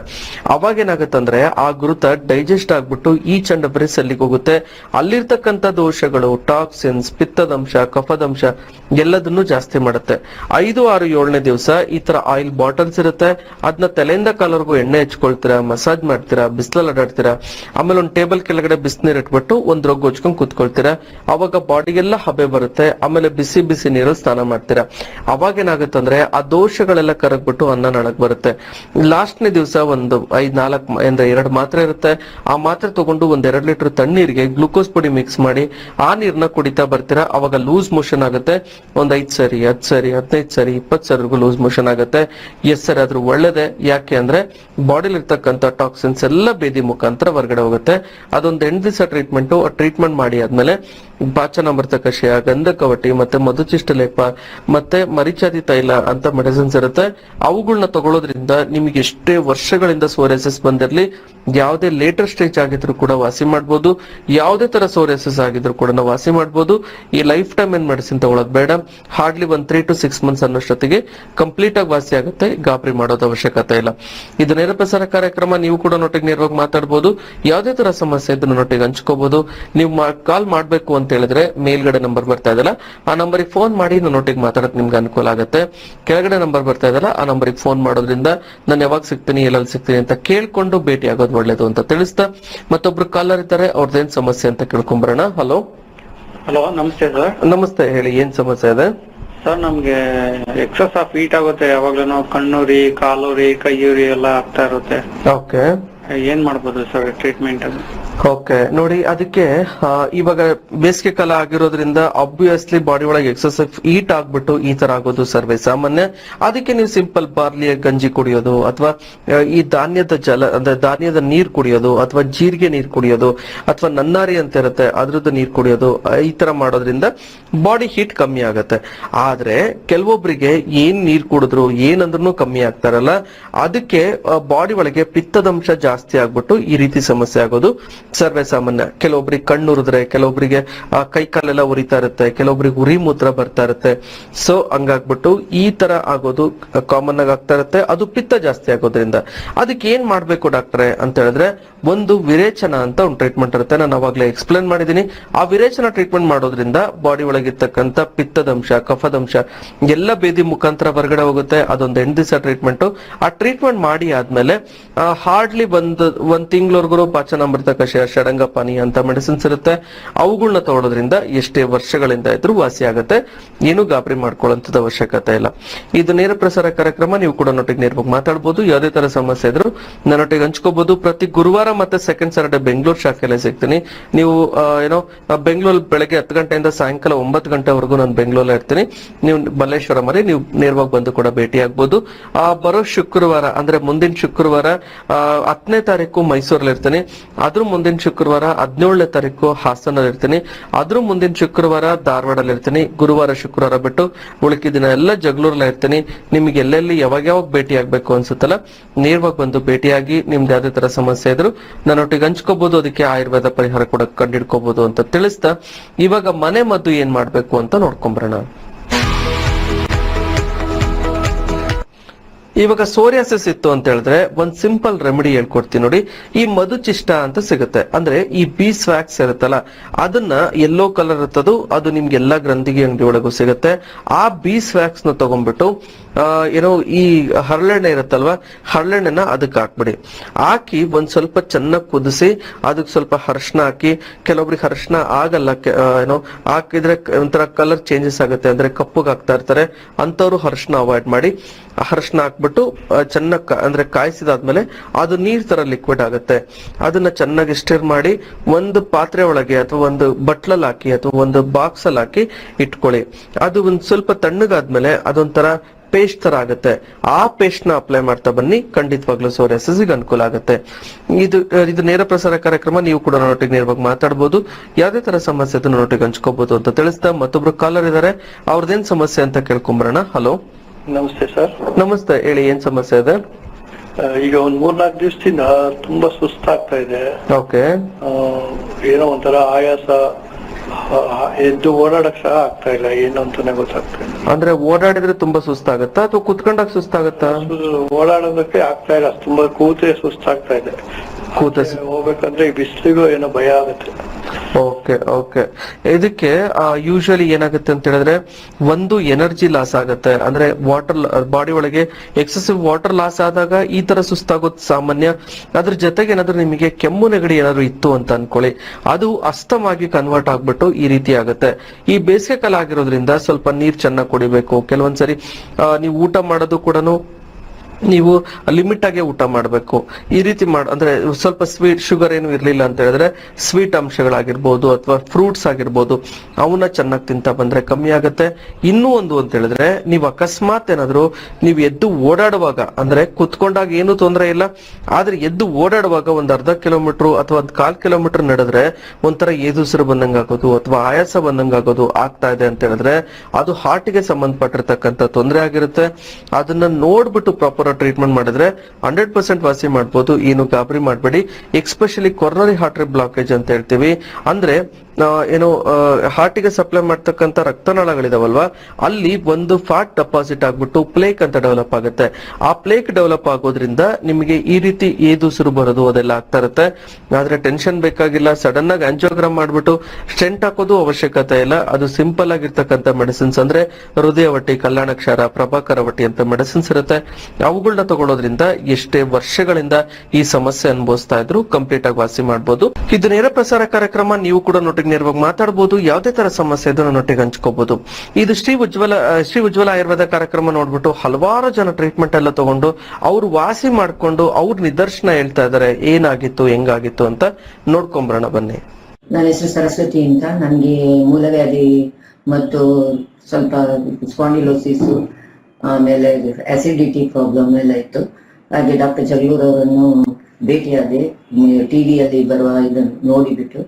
ಅವಾಗ ಏನಾಗುತ್ತಂದ್ರೆ, ಆ ಗುರುತ ಡೈಜೆಸ್ಟ್ ಆಗ್ಬಿಟ್ಟು ಈ ಚಂಡ ಬ್ರೆಸ್ ಸಲ್ಲಿಗೆ ಹೋಗುತ್ತೆ. ಅಲ್ಲಿರ್ತಕ್ಕಂಥ ದೋಷಗಳು ಟಾಕ್ಸಿನ್ಸ್ ಪಿತ್ತದಂಶ, ಕಫದಂಶ, ಎಲ್ಲದನ್ನು ಜಾಸ್ತಿ ಮಾಡುತ್ತೆ. ಐದು, ಆರು, ಏಳನೇ ದಿವಸ ಈ ತರ ಆಯಿಲ್ ಬಾಟಲ್ಸ್ ಇರುತ್ತೆ. ಅದನ್ನ ತಲೆಯಿಂದ ಕಾಲವರೆಗೂ ಎಣ್ಣೆ ಹಚ್ಕೊಳ್ತೀರಾ, ಮಸಾಜ್ ಮಾಡ್ತೀರಾ, ಬಿಸಿಲಲ್ಲಿ ಅಡಾಡ್ತೀರಾ ಆಮೇಲೆ ಒಂದು ಟೇಬಲ್ ಕೆಳಗಡೆ ಬಿಸಿನೀರ್ ಇಟ್ಬಿಟ್ಟು ಒಂದ್ ರೊಗ್ಗು ಹಚ್ಕೊಂಡ್ ಕೂತ್ಕೊಳ್ತೀರಾ. ಅವಾಗ ಬಾಡಿಗೆಲ್ಲ ಹಬೆ ಬರುತ್ತೆ, ಆಮೇಲೆ ಬಿಸಿ ಬಿಸಿ ನೀರಲ್ಲಿ ಸ್ನಾನ ಮಾಡ್ತೀರಾ. ಅವಾಗ ಏನಾಗುತ್ತೆ ಅಂದ್ರೆ ಆ ದೋಷಗಳೆಲ್ಲ ಕರಗ್ಬಿಟ್ಟು ಅನ್ನ ನಾಳಕ್ ಬರುತ್ತೆ. ಲಾಸ್ಟ್ನೇ ದಿವಸ ಒಂದು ಐದ್ ನಾಲ್ಕ್ ಅಂದ್ರೆ ಎರಡು ಮಾತ್ರೆ ಇರುತ್ತೆ. ಆ ಮಾತ್ರೆ ತಗೊಂಡು ಒಂದ್ ಎರಡು ಲೀಟರ್ ತಣ್ಣೀರಿಗೆ ಗ್ಲೂಕೋಸ್ ಪುಡಿ ಮಿಕ್ಸ್ ಮಾಡಿ ಆ ನೀರ್ನ ಕುಡಿತಾ ಬರ್ತೀರಾ. ಅವಾಗ ಲೂಸ್ ಮೋಷನ್ ಆಗುತ್ತೆ. ಒಂದ್ ಐದ್ ಸರಿ, ಹತ್ ಸರಿ, ಹದಿನೈದು ಸರಿ ಇಪ್ಪತ್ ಸರಿಗೂ ಲೂಸ್ ಮೋಷನ್ ಆಗುತ್ತೆ. ಎಸ್ ಸರ್ ಆದ್ರೂ ಒಳ್ಳೇದೇ. ಯಾಕೆ ಅಂದ್ರೆ ಬಾಡಿಲಿ ಇರ್ತಕ್ಕಂಥ ಟಾಕ್ಸಿನ್ಸ್ ಎಲ್ಲ ಬೇದಿ ಮುಖಾಂತರ ಹೊರಗಡೆ ಹೋಗುತ್ತೆ. ಅದೊಂದು ಎಂಟು ದಿವಸ ಟ್ರೀಟ್ಮೆಂಟ್ ಟ್ರೀಟ್ಮೆಂಟ್ ಮಾಡಿ ಆದ್ಮೇಲೆ ಪಾಚನ ಕಷಾಯ ಗಂಧಕವಟಿ ಮತ್ತೆ ಮಧುಚಿಷ್ಟ ಲೇಪ ಮತ್ತೆ ಮರಿಚಾದಿ ತೈಲ ಅಂತ ಮೆಡಿಸಿನ್ಸ್ ಇರುತ್ತೆ. ಅವುಗಳನ್ನ ತಗೊಳ್ಳೋದ್ರಿಂದ ನಿಮಗೆ ಎಷ್ಟೇ ವರ್ಷಗಳಿಂದ ಸೋರೆಸಸ್ ಬಂದಿರಲಿ, ಯಾವುದೇ ಲೇಟರ್ ಸ್ಟೇಜ್ ಆಗಿದ್ರು ಕೂಡ ವಾಸಿ ಮಾಡಬಹುದು ಯಾವುದೇ ತರ ಸೋರೆಸಸ್ ಆಗಿದ್ರು ಕೂಡ ನಾವು ವಾಸಿ ಮಾಡಬಹುದು ಈ ಲೈಫ್ ಟೈಮ್ ಏನ್ ಮೆಡಿಸಿನ್ ತಗೊಳ್ಳೋದು ಬೇಡ. ಹಾರ್ಡ್ಲಿ ಒಂದ್ ತ್ರೀ ಟು ಸಿಕ್ಸ್ ಮಂತ್ಸ್ ಅನ್ನೋಷ್ಟೊತ್ತಿಗೆ ಕಂಪ್ಲೀಟ್ ಆಗಿ ವಾಸಿ ಆಗುತ್ತೆ. ಗಾಬರಿ ಮಾಡೋದು ಅವಶ್ಯಕತೆ ಇಲ್ಲ. ಇದು ನೇರ ಪ್ರಸಾರ ಕಾರ್ಯಕ್ರಮ ನೀವು ಕೂಡ ನೊಟ್ಟಿಗೆ ನೇರವಾಗಿ ಮಾತಾಡಬಹುದು ಯಾವುದೇ ತರ ಸಮಸ್ಯೆ ಇದ್ರೂ ನೊಟ್ಟಿಗೆ ಹಂಚ್ಕೋಬಹುದು ನೀವು ಕಾಲ್ ಮಾಡಬೇಕು ಅಂತ ಹೇಳಿದ್ರೆ ಮೇಲ್ಗಡೆ ನಂಬರ್ ಬರ್ತಾ ಇದೆಯಲ್ಲ ಆ ನಂಬರಿಗೆ ಫೋನ್ ಮಾಡಿ ನಾನು ನೊಟ್ಟಿಗೆ ಮಾತಾಡಕ್ ನಿಮ್ಗೆ ಅನುಕೂಲ ಆಗುತ್ತೆ. ಕೆಳಗಡೆ ನಂಬರ್ ಬರ್ತಾ ಇದೆಯಲ್ಲ ಆ ನಂಬರಿಗೆ ಫೋನ್ ಮಾಡೋದ್ರಿಂದ ನಾನು ಯಾವಾಗ ಸಿಗ್ತೀನಿ ಎಲ್ಲೆಲ್ಲಿ ಸಿಗ್ತೀನಿ ಅಂತ ಕೇಳ್ಕೊಂಡು ಭೇಟಿ ಆಗೋದು ಒಳ್ಳೇದು ಅಂತ ತಿಳಿಸ್ತಾ ಮತ್ತೊಬ್ರು ಕಾಲರ್ ಇದ್ದಾರೆ ಅವ್ರದ್ದೇನ್ ಸಮಸ್ಯೆ ಅಂತ ಕೇಳ್ಕೊಂಬರೋಣ ಹಲೋ ಹಲೋ ನಮಸ್ತೆ ಸರ್ ನಮಸ್ತೆ ಹೇಳಿ ಏನ್ ಸಮಸ್ಯೆ ಇದೆ? ಸರ್ ನಮ್ಗೆ ಎಕ್ಸಸ್ ಆಫ್ ಹೀಟ್ ಆಗುತ್ತೆ. ಯಾವಾಗ್ಲೂ ಕಣ್ಣುರಿ ಕಾಲುರಿ ಕೈಯುರಿ ಎಲ್ಲ ಆಗ್ತಾ ಇರುತ್ತೆ. ಓಕೆ ಏನ್ ಮಾಡ್ಬೋದು ಸರ್ ಟ್ರೀಟ್ಮೆಂಟ್ ಓಕೆ, ನೋಡಿ, ಅದಕ್ಕೆ ಇವಾಗ ಬೇಸಿಗೆ ಕಾಲ ಆಗಿರೋದ್ರಿಂದ ಆಬ್ವಿಯಸ್ಲಿ ಬಾಡಿ ಒಳಗೆ ಎಕ್ಸಸೈಸ್ ಈಟ್ ಆಗ್ಬಿಟ್ಟು ಈ ತರ ಆಗೋದು ಸರ್ವೇ ಸಾಮಾನ್ಯ. ಅದಕ್ಕೆ ನೀವು ಸಿಂಪಲ್ ಬಾರ್ಲಿಯ ಗಂಜಿ ಕುಡಿಯೋದು ಅಥವಾ ಈ ಧಾನ್ಯದ ಜಲ, ಅಂದ್ರೆ ಧಾನ್ಯದ ನೀರ್ ಕುಡಿಯೋದು ಅಥವಾ ಜೀರಿಗೆ ನೀರ್ ಕುಡಿಯೋದು ಅಥವಾ ನನ್ನಾರಿ ಅಂತ ಇರುತ್ತೆ, ಅದ್ರದ್ದು ನೀರ್ ಕುಡಿಯೋದು ಈ ತರ ಮಾಡೋದ್ರಿಂದ ಬಾಡಿ ಹೀಟ್ ಕಮ್ಮಿ ಆಗತ್ತೆ. ಆದ್ರೆ ಕೆಲವೊಬ್ಬರಿಗೆ ಏನ್ ನೀರ್ ಕುಡಿದ್ರು ಏನಂದ್ರೂ ಕಮ್ಮಿ ಆಗ್ತಾರಲ್ಲ, ಅದಕ್ಕೆ ಬಾಡಿ ಒಳಗೆ ಪಿತ್ತದಂಶ ಜಾಸ್ತಿ ಆಗ್ಬಿಟ್ಟು ಈ ರೀತಿ ಸಮಸ್ಯೆ ಆಗೋದು. ಸರ್ವೇ ಸಾಮಾನ್ಯ ಕೆಲವೊಬ್ರಿಗೆ ಕಣ್ಣು ಉರಿದ್ರೆ ಕೆಲವೊಬ್ರಿಗೆ ಆ, ಕೈ ಕಾಲೆಲ್ಲ ಉರಿತಾ ಇರುತ್ತೆ ಕೆಲವೊಬ್ರಿಗೆ ಉರಿ ಮೂತ್ರ ಬರ್ತಾ ಇರುತ್ತೆ. ಸೊ ಹಂಗಾಗ್ಬಿಟ್ಟು ಈ ತರ ಆಗೋದು ಕಾಮನ್ ಆಗಿ ಆಗ್ತಾ ಇರುತ್ತೆ. ಅದು ಪಿತ್ತ ಜಾಸ್ತಿ ಆಗೋದ್ರಿಂದ. ಅದಕ್ಕೆ ಏನ್ ಮಾಡ್ಬೇಕು ಡಾಕ್ಟ್ರೆ ಅಂತ ಹೇಳಿದ್ರೆ ಒಂದು ವಿರೇಚನ ಅಂತ ಒಂದು ಟ್ರೀಟ್ಮೆಂಟ್ ಇರುತ್ತೆ. ನಾನು ಅವಾಗ್ಲೇ ಎಕ್ಸ್ಪ್ಲೇನ್ ಮಾಡಿದೀನಿ ಆ ವಿರೇಚನ ಟ್ರೀಟ್ಮೆಂಟ್ ಮಾಡೋದ್ರಿಂದ ಬಾಡಿ ಒಳಗಿರ್ತಕ್ಕಂಥ ಪಿತ್ತದಂಶ ಕಫದಂಶ ಎಲ್ಲ ಬೇದಿ ಮುಖಾಂತರ ಹೊರಗಡೆ ಹೋಗುತ್ತೆ. ಅದೊಂದು ಎಂಟು ದಿವಸ ಟ್ರೀಟ್ಮೆಂಟ್ ಆ ಟ್ರೀಟ್ಮೆಂಟ್ ಮಾಡಿ ಆದ್ಮೇಲೆ ಹಾರ್ಡ್ಲಿ ಒಂದು ಒಂದ್ ತಿಂಗಳವರೆಗೂ ಪಾಚನಾಮೃತ ಕಷಾಯ ಷಡಂಗಪಾನಿ ಅಂತ ಮೆಡಿಸಿನ್ಸ್ ಇರುತ್ತೆ. ಅವುಗಳನ್ನ ತಗೊಳ್ಳೋದ್ರಿಂದ ಎಷ್ಟೇ ವರ್ಷಗಳಿಂದ ಇದ್ರೂ ವಾಸಿ ಆಗುತ್ತೆ. ಏನು ಗಾಬರಿ ಮಾಡ್ಕೊಳ್ಳೋಂಥದ್ದು ಅವಶ್ಯಕತೆ ಇಲ್ಲ. ಇದು ನೇರ ಪ್ರಸಾರ ಕಾರ್ಯಕ್ರಮ ನೀವು ಕೂಡ ನೊಟ್ಟಿಗೆ ನೇರವಾಗಿ ಮಾತಾಡಬಹುದು ಯಾವುದೇ ತರ ಸಮಸ್ಯೆ ಇದ್ರು ನನ್ನೊಟ್ಟಿಗೆ ಹಂಚ್ಕೋಬಹುದು ಪ್ರತಿ ಗುರುವಾರ ಮತ್ತೆ ಸೆಕೆಂಡ್ ಸಾಟರ್ಡೆ ಬೆಂಗಳೂರು ಶಾಖೆಯಲ್ಲಿ ಸಿಗ್ತೀನಿ. ನೀವು ಏನೋ ಬೆಂಗಳೂರು ಬೆಳಗ್ಗೆ ಹತ್ತು ಗಂಟೆಯಿಂದ ಸಾಯಂಕಾಲ ಒಂಬತ್ತು ಗಂಟೆವರೆಗೂ ನಾನು ಬೆಂಗಳೂರಲ್ಲಿ ಇರ್ತೀನಿ. ನೀವು ಮಲ್ಲೇಶ್ವರ ಮರಿ ನೀವು ನೇರವಾಗಿ ಬಂದು ಕೂಡ ಭೇಟಿ ಆಗ್ಬಹುದು ಆ ಬರೋ ಶುಕ್ರವಾರ ಅಂದ್ರೆ ಮುಂದಿನ ಶುಕ್ರವಾರ ಆ, ಹತ್ತನೇ ತಾರೀಕು ಮೈಸೂರಲ್ಲಿ ಇರ್ತೇನೆ ಅದ್ರ ಮುಂದಿನ ಶುಕ್ರವಾರ ಹದಿನೇಳನೇ ತಾರೀಕು ಹಾಸನಲ್ಲಿ ಇರ್ತೇನೆ ಅದ್ರ ಮುಂದಿನ ಶುಕ್ರವಾರ ಧಾರವಾಡಲ್ಲಿ ಇರ್ತೇನೆ ಗುರುವಾರ, ಶುಕ್ರವಾರ ಬಿಟ್ಟು ಉಳಿಕೆ ದಿನ ಎಲ್ಲ ಜಗಳೂರಲ್ಲಿ ಇರ್ತೇನೆ. ನಿಮ್ಗೆ ಎಲ್ಲೆಲ್ಲಿ ಯಾವಾಗ ಯಾವಾಗ ಭೇಟಿ ಆಗ್ಬೇಕು ಅನ್ಸುತ್ತಲ್ಲ, ನೇರವಾಗಿ ಬಂದು ಭೇಟಿಯಾಗಿ ನಿಮ್ದು ಯಾವ್ದೇ ತರ ಸಮಸ್ಯೆ ಇದ್ರು ನನ್ನೊಟ್ಟಿಗೆ ಹಂಚ್ಕೋಬಹುದು ಅದಕ್ಕೆ ಆಯುರ್ವೇದ ಪರಿಹಾರ ಕೂಡ ಕಂಡಿಡ್ಕೋಬಹುದು ಅಂತ ತಿಳಿಸ್ತಾ, ಇವಾಗ ಮನೆ ಮದ್ದು ಏನ್ ಮಾಡ್ಬೇಕು ಅಂತ ನೋಡ್ಕೊಂಬರೋಣ. ಇವಾಗ ಸೋರಿಯಾಸಿಸ್ ಇತ್ತು ಅಂತ ಹೇಳಿದ್ರೆ ಒಂದ್ ಸಿಂಪಲ್ ರೆಮಿಡಿ ಹೇಳ್ಕೊಡ್ತೀನಿ ನೋಡಿ. ಈ ಮಧುಚಿಷ್ಟ ಅಂತ ಸಿಗುತ್ತೆ. ಅಂದ್ರೆ ಈ ಬೀಸ್ ವ್ಯಾಕ್ಸ್ ಇರುತ್ತಲ್ಲ, ಅದನ್ನ ಯೆಲ್ಲೋ ಕಲರ್ ಇರ್ತದು ಅದು ನಿಮ್ಗೆ ಎಲ್ಲಾ ಗ್ರಂಥಿಗೆ ಅಂಗಡಿ ಒಳಗೂ ಸಿಗುತ್ತೆ. ಆ ಬೀಸ್ ವ್ಯಾಕ್ಸ್ನ ತಗೊಂಡ್ಬಿಟ್ಟು ಏನೋ ಈ ಹರಳೆಣ್ಣೆ ಇರುತ್ತಲ್ವಾ, ಹರಳೆಣ್ಣೆನ ಅದಕ್ಕೆ ಹಾಕ್ಬಿಡಿ. ಹಾಕಿ ಒಂದ್ ಸ್ವಲ್ಪ ಚೆನ್ನಾಗಿ ಕುದಿಸಿ, ಅದಕ್ಕೆ ಸ್ವಲ್ಪ ಹರ್ಷಣ ಹಾಕಿ, ಕೆಲವೊಬ್ರಿಗೆ ಅರ್ಶಿನ ಆಗಲ್ಲ ಏನೋ ಹಾಕಿದ್ರೆ ಒಂಥರ ಕಲರ್ ಚೇಂಜಸ್ ಆಗುತ್ತೆ, ಅಂದ್ರೆ ಕಪ್ಪಗೆ ಹಾಕ್ತಾ ಇರ್ತಾರೆ ಅಂತವ್ರು ಹರ್ಷಣ ಅವಾಯ್ಡ್ ಮಾಡಿ. ಅರ್ಶಿನ ಹಾಕ್ಬಿಟ್ಟು ಚೆನ್ನಾಗಿ ಅಂದ್ರೆ ಕಾಯಿಸಿದಾದ್ಮೇಲೆ ಅದು ನೀರ್ ತರ ಲಿಕ್ವಿಡ್ ಆಗುತ್ತೆ. ಅದನ್ನ ಚೆನ್ನಾಗಿ ಸ್ಟಿರ್ ಮಾಡಿ ಒಂದು ಪಾತ್ರೆ ಒಳಗೆ ಅಥವಾ ಒಂದು ಬಟ್ಲಲ್ಲಿ ಹಾಕಿ ಅಥವಾ ಒಂದು ಬಾಕ್ಸ್ ಅಲ್ಲಿ ಹಾಕಿ ಇಟ್ಕೊಳ್ಳಿ. ಅದು ಒಂದು ಸ್ವಲ್ಪ ತಣ್ಣಗಾದ್ಮೇಲೆ ಅದೊಂಥರ ಪೇಸ್ಟ್ ತರ ಆಗುತ್ತೆ. ಆ ಪೇಸ್ಟ್ನ ಅಪ್ಲೈ ಮಾಡ್ತಾ ಬನ್ನಿ. ಖಂಡಿತವಾಗ್ಲೂ ಸೋರಿಯಾಸಿಸ್ ಅನುಕೂಲ ಆಗುತ್ತೆ. ಇದು ಇದು ನೇರ ಪ್ರಸಾರ ಕಾರ್ಯಕ್ರಮ, ನೀವು ಕೂಡ ನನ್ನೊಟ್ಟಿಗೆ ನೇರವಾಗಿ ಮಾತಾಡಬಹುದು ಯಾವ್ದೇ ತರ ಸಮಸ್ಯೆ ನನ್ನೊಟ್ಟಿಗೆ ಹಂಚ್ಕೋಬಹುದು ಅಂತ ತಿಳಿಸ್ತಾ ಮತ್ತೊಬ್ರು ಕಾಲರ್ ಇದಾರೆ. ಅವ್ರದ್ದೇನ್ ಸಮಸ್ಯೆ ಅಂತ ಕೇಳ್ಕೊಂಬರೋಣ. ಹಲೋ ನಮಸ್ತೆ ಸರ್. ನಮಸ್ತೆ ಹೇಳಿ ಏನ್ ಸಮಸ್ಯೆ ಇದೆ? ಈಗ ಒಂದ್ ಮೂರ್ನಾಲ್ಕು ದಿವಸದಿಂದ ತುಂಬಾ ಸುಸ್ತಾಗ್ತಾ ಇದೆ. ಓಕೆ. ಏನೋ ಒಂಥರ ಆಯಾಸ ಎದ್ದು ಓಡಾಡಕ್ ಸಹ ಆಗ್ತಾ ಇಲ್ಲ ಏನು ಅಂತಾನೆ ಗೊತ್ತಾಗ್ತಾ ಇಲ್ಲ. ಅಂದ್ರೆ ಓಡಾಡಿದ್ರೆ ತುಂಬಾ ಸುಸ್ತಾಗತ್ತಾ ಅಥವಾ ಕುತ್ಕೊಂಡಾಗ ಸುಸ್ತಾಗತ್ತಾ ಓಡಾಡೋದಕ್ಕೆ ಆಗ್ತಾ ಇಲ್ಲ ತುಂಬಾ ಕೂತ್ರೆ ಸುಸ್ತಾಗ್ತಾ ಇದೆ. ಕೂತ ಹೋಗ್ಬೇಕಂದ್ರೆ ಈ ಬಿಸಿಲಿಗೂ ಏನೋ ಭಯ ಆಗುತ್ತೆ. ಓಕೆ ಓಕೆ ಇದಕ್ಕೆ ಯೂಶಲಿ ಏನಾಗುತ್ತೆ ಅಂತ ಹೇಳಿದ್ರೆ, ಒಂದು ಎನರ್ಜಿ ಲಾಸ್ ಆಗುತ್ತೆ. ಅಂದ್ರೆ ವಾಟರ್ ಬಾಡಿ ಒಳಗೆ ಎಕ್ಸೆಸಿವ್ ವಾಟರ್ ಲಾಸ್ ಆದಾಗ ಈ ತರ ಸುಸ್ತಾಗೋದು ಸಾಮಾನ್ಯ. ಅದ್ರ ಜೊತೆಗೆ ಏನಾದ್ರು ನಿಮಗೆ ಕೆಮ್ಮು ನೆಗಡಿ ಏನಾದ್ರು ಇತ್ತು ಅಂತ ಅನ್ಕೊಳ್ಳಿ. ಅದು ಅಸ್ತಮಾಗಿ ಕನ್ವರ್ಟ್ ಆಗ್ಬಿಟ್ಟು ಈ ರೀತಿ ಆಗುತ್ತೆ. ಈ ಬೇಸಿಗೆ ಕಾಲ ಆಗಿರೋದ್ರಿಂದ ಸ್ವಲ್ಪ ನೀರ್ ಚೆನ್ನಾಗಿ ಕುಡಿಬೇಕು. ಕೆಲವೊಂದ್ಸರಿ ನೀವು ಊಟ ಮಾಡೋದು ಕೂಡ ನೀವು ಲಿಮಿಟ್ ಆಗಿ ಊಟ ಮಾಡಬೇಕು. ಈ ರೀತಿ ಮಾಡ, ಅಂದ್ರೆ ಸ್ವಲ್ಪ ಸ್ವೀಟ್, ಶುಗರ್ ಏನು ಇರಲಿಲ್ಲ ಅಂತ ಹೇಳಿದ್ರೆ ಸ್ವೀಟ್ ಅಂಶಗಳಾಗಿರ್ಬೋದು ಅಥವಾ ಫ್ರೂಟ್ಸ್ ಆಗಿರ್ಬೋದು ಅವನ್ನ ಚೆನ್ನಾಗಿ ತಿಂತ ಬಂದ್ರೆ ಕಮ್ಮಿ ಆಗುತ್ತೆ. ಇನ್ನೂ ಒಂದು ಅಂತ ಹೇಳಿದ್ರೆ ನೀವು ಅಕಸ್ಮಾತ್ ಏನಾದ್ರು ನೀವು ಎದ್ದು ಓಡಾಡುವಾಗ, ಅಂದ್ರೆ ಕುತ್ಕೊಂಡಾಗ ಏನು ತೊಂದರೆ ಇಲ್ಲ, ಆದ್ರೆ ಎದ್ದು ಓಡಾಡುವಾಗ ಒಂದ್ ಅರ್ಧ ಕಿಲೋಮೀಟರ್ ಅಥವಾ ಒಂದ್ ಕಾಲ್ ಕಿಲೋಮೀಟರ್ ನಡೆದ್ರೆ ಒಂಥರ ಏದುಸಿರು ಬಂದಂಗ ಆಗೋದು ಅಥವಾ ಆಯಾಸ ಬಂದಂಗ ಆಗೋದು ಆಗ್ತಾ ಇದೆ ಅಂತ ಹೇಳಿದ್ರೆ ಅದು ಹಾರ್ಟ್ಗೆ ಸಂಬಂಧಪಟ್ಟಿರ್ತಕ್ಕಂಥ ತೊಂದರೆ ಆಗಿರುತ್ತೆ. ಅದನ್ನ ನೋಡ್ಬಿಟ್ಟು ಪ್ರಾಪರ್ ಟ್ರೀಟ್ಮೆಂಟ್ ಮಾಡಿದ್ರೆ ಹಂಡ್ರೆಡ್ ಪರ್ಸೆಂಟ್ ವಾಸಿ ಮಾಡ್ಬೋದು. ಏನು ಗಾಬರಿ ಮಾಡಬೇಡಿ. ಎಕ್ಸ್ಪೆಷಲಿ ಕೊರ್ನರಿ ಹಾರ್ಟ್ರಿ ಬ್ಲಾಕೇಜ್ ಅಂತ ಹೇಳ್ತೀವಿ. ಅಂದ್ರೆ ಏನು ಹಾರ್ಟಿಗೆ ಸಪ್ಲೈ ಮಾಡ್ತಕ್ಕಂತ ರಕ್ತನಾಳಗಳಿದಾವಲ್ವಾ? ಅಲ್ಲಿ ಒಂದು ಫ್ಯಾಟ್ ಡೆಪಾಸಿಟ್ ಆಗ್ಬಿಟ್ಟು ಪ್ಲೇಕ್ ಅಂತ ಡೆವಲಪ್ ಆಗುತ್ತೆ. ಆ ಪ್ಲೇಕ್ ಡೆವಲಪ್ ಆಗೋದ್ರಿಂದ ನಿಮಗೆ ಈ ರೀತಿ ಏದುಸಿರು ಬರೋದು ಅದೆಲ್ಲ ಆಗ್ತಾ ಇರುತ್ತೆ. ಆದ್ರೆ ಟೆನ್ಷನ್ ಬೇಕಾಗಿಲ್ಲ. ಸಡನ್ ಆಗಿ ಆಂಜಿಯೋಗ್ರಾಮ್ ಮಾಡ್ಬಿಟ್ಟು ಸ್ಟೆಂಟ್ ಹಾಕೋದು ಅವಶ್ಯಕತೆ ಇಲ್ಲ. ಅದು ಸಿಂಪಲ್ ಆಗಿರ್ತಕ್ಕಂತ ಮೆಡಿಸಿನ್ಸ್ ಅಂದ್ರೆ ಹೃದಯವಟ್ಟಿ ಕಲ್ಯಾಣಕ್ಷಾರ, ಪ್ರಭಾಕರ ವಟ್ಟಿ ಅಂತ ಮೆಡಿಸಿನ್ಸ್ ಇರುತ್ತೆ. ಅವುಗಳನ್ನ ತಗೊಳ್ಳೋದ್ರಿಂದ ಎಷ್ಟೇ ವರ್ಷಗಳಿಂದ ಈ ಸಮಸ್ಯೆ ಅನುಭವಿಸ್ತಾ ಇದ್ರು ಕಂಪ್ಲೀಟ್ ಆಗಿ ವಾಸಿ ಮಾಡಬಹುದು ಇದು ನೇರ ಪ್ರಸಾರ ಕಾರ್ಯಕ್ರಮ. ನೀವು ಕೂಡ ನೋಟಿಗೆ ನೇರವಾಗಿ ಮಾತಾಡಬಹುದು ಯಾವುದೇ ತರ ಸಮಸ್ಯೆ ಇದ್ದು ನನ್ನೊಟ್ಟಿಗೆ ಹಂಚ್ಕೋಬಹುದು ಇದು ಶ್ರೀ ಉಜ್ವಲ ಶ್ರೀ ಉಜ್ವಲ ಆಯುರ್ವೇದ ಕಾರ್ಯಕ್ರಮ ನೋಡ್ಬಿಟ್ಟು ಹಲವಾರು ಜನ ಟ್ರೀಟ್ಮೆಂಟ್ ಎಲ್ಲ ತಗೊಂಡು ಅವ್ರು ವಾಸಿ ಮಾಡ್ಕೊಂಡು ಅವ್ರ ನಿದರ್ಶನ ಹೇಳ್ತಾ ಇದಾರೆ, ಏನಾಗಿತ್ತು, ಹೆಂಗಾಗಿತ್ತು ಅಂತ ನೋಡ್ಕೊಂಬರೋಣ ಬನ್ನಿ. ನನ್ನ ಹೆಸರು ಸರಸ್ವತಿ ಅಂತ. ನನಗೆ ಮೂಲವ್ಯಾಧಿ ಮತ್ತು ಸ್ವಲ್ಪ ಸ್ಪಾಂಡಿಲೋಸಿಸ್ ಆಮೇಲೆ ಆಸಿಡಿಟಿ ಪ್ರಾಬ್ಲಮ್ ಎಲ್ಲ ಇತ್ತು. ಹಾಗೆ ಡಾಕ್ಟರ್ ಜಗಳೂರ್ ಅವರನ್ನು ಭೇಟಿಯಾದೆ ಟಿವಿಯಲ್ಲಿ ಬರುವ ಇದನ್ನು ನೋಡಿಬಿಟ್ಟು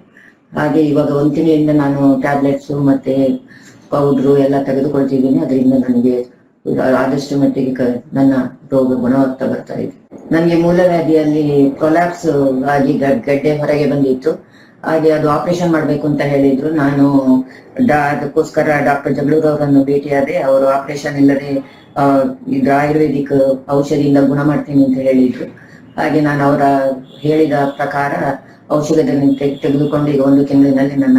ಹಾಗೆ ಇವಾಗ ಒಂದು ನಾನು ಟ್ಯಾಬ್ಲೆಟ್ಸ್ ಮತ್ತೆ ಪೌಡ್ರು ಎಲ್ಲ ತೆಗೆದುಕೊಳ್ತಿದ್ದೀನಿ. ಅದರಿಂದ ನನಗೆ ಆದಷ್ಟು ಮಟ್ಟಿಗೆ ನನ್ನ ರೋಗ ಗುಣವಾಗ್ತಾ ಬರ್ತಾ ಇದೆ. ನನಗೆ ಮೂಲವ್ಯಾಧಿಯಲ್ಲಿ ಕೊಲ್ಯಾಪ್ಸ್ ಆಗಿ ಗಡ್ಡೆ ಹೊರಗೆ ಬಂದಿತ್ತು. ಹಾಗೆ ಅದು ಆಪರೇಷನ್ ಮಾಡ್ಬೇಕು ಅಂತ ಹೇಳಿದ್ರು. ನಾನು ಅದಕ್ಕೋಸ್ಕರ ಡಾಕ್ಟರ್ ಜಗಳೂರ್ ಅವರನ್ನು ಭೇಟಿಯಾದೆ ಅವರು ಆಪರೇಷನ್ ಇಲ್ಲದೆ ಇದು ಆಯುರ್ವೇದಿಕ್ ಔಷಧಿಯಿಂದ ಗುಣ ಮಾಡ್ತೀನಿ ಅಂತ ಹೇಳಿದ್ರು. ಹಾಗೆ ನಾನು ಅವರ ಹೇಳಿದ ಪ್ರಕಾರ ಔಷಧವನ್ನು ತೆಗ್- ತೆಗೆದುಕೊಂಡು ಈಗ ಒಂದು ತಿಂಗಳಿನಲ್ಲಿ ನನ್ನ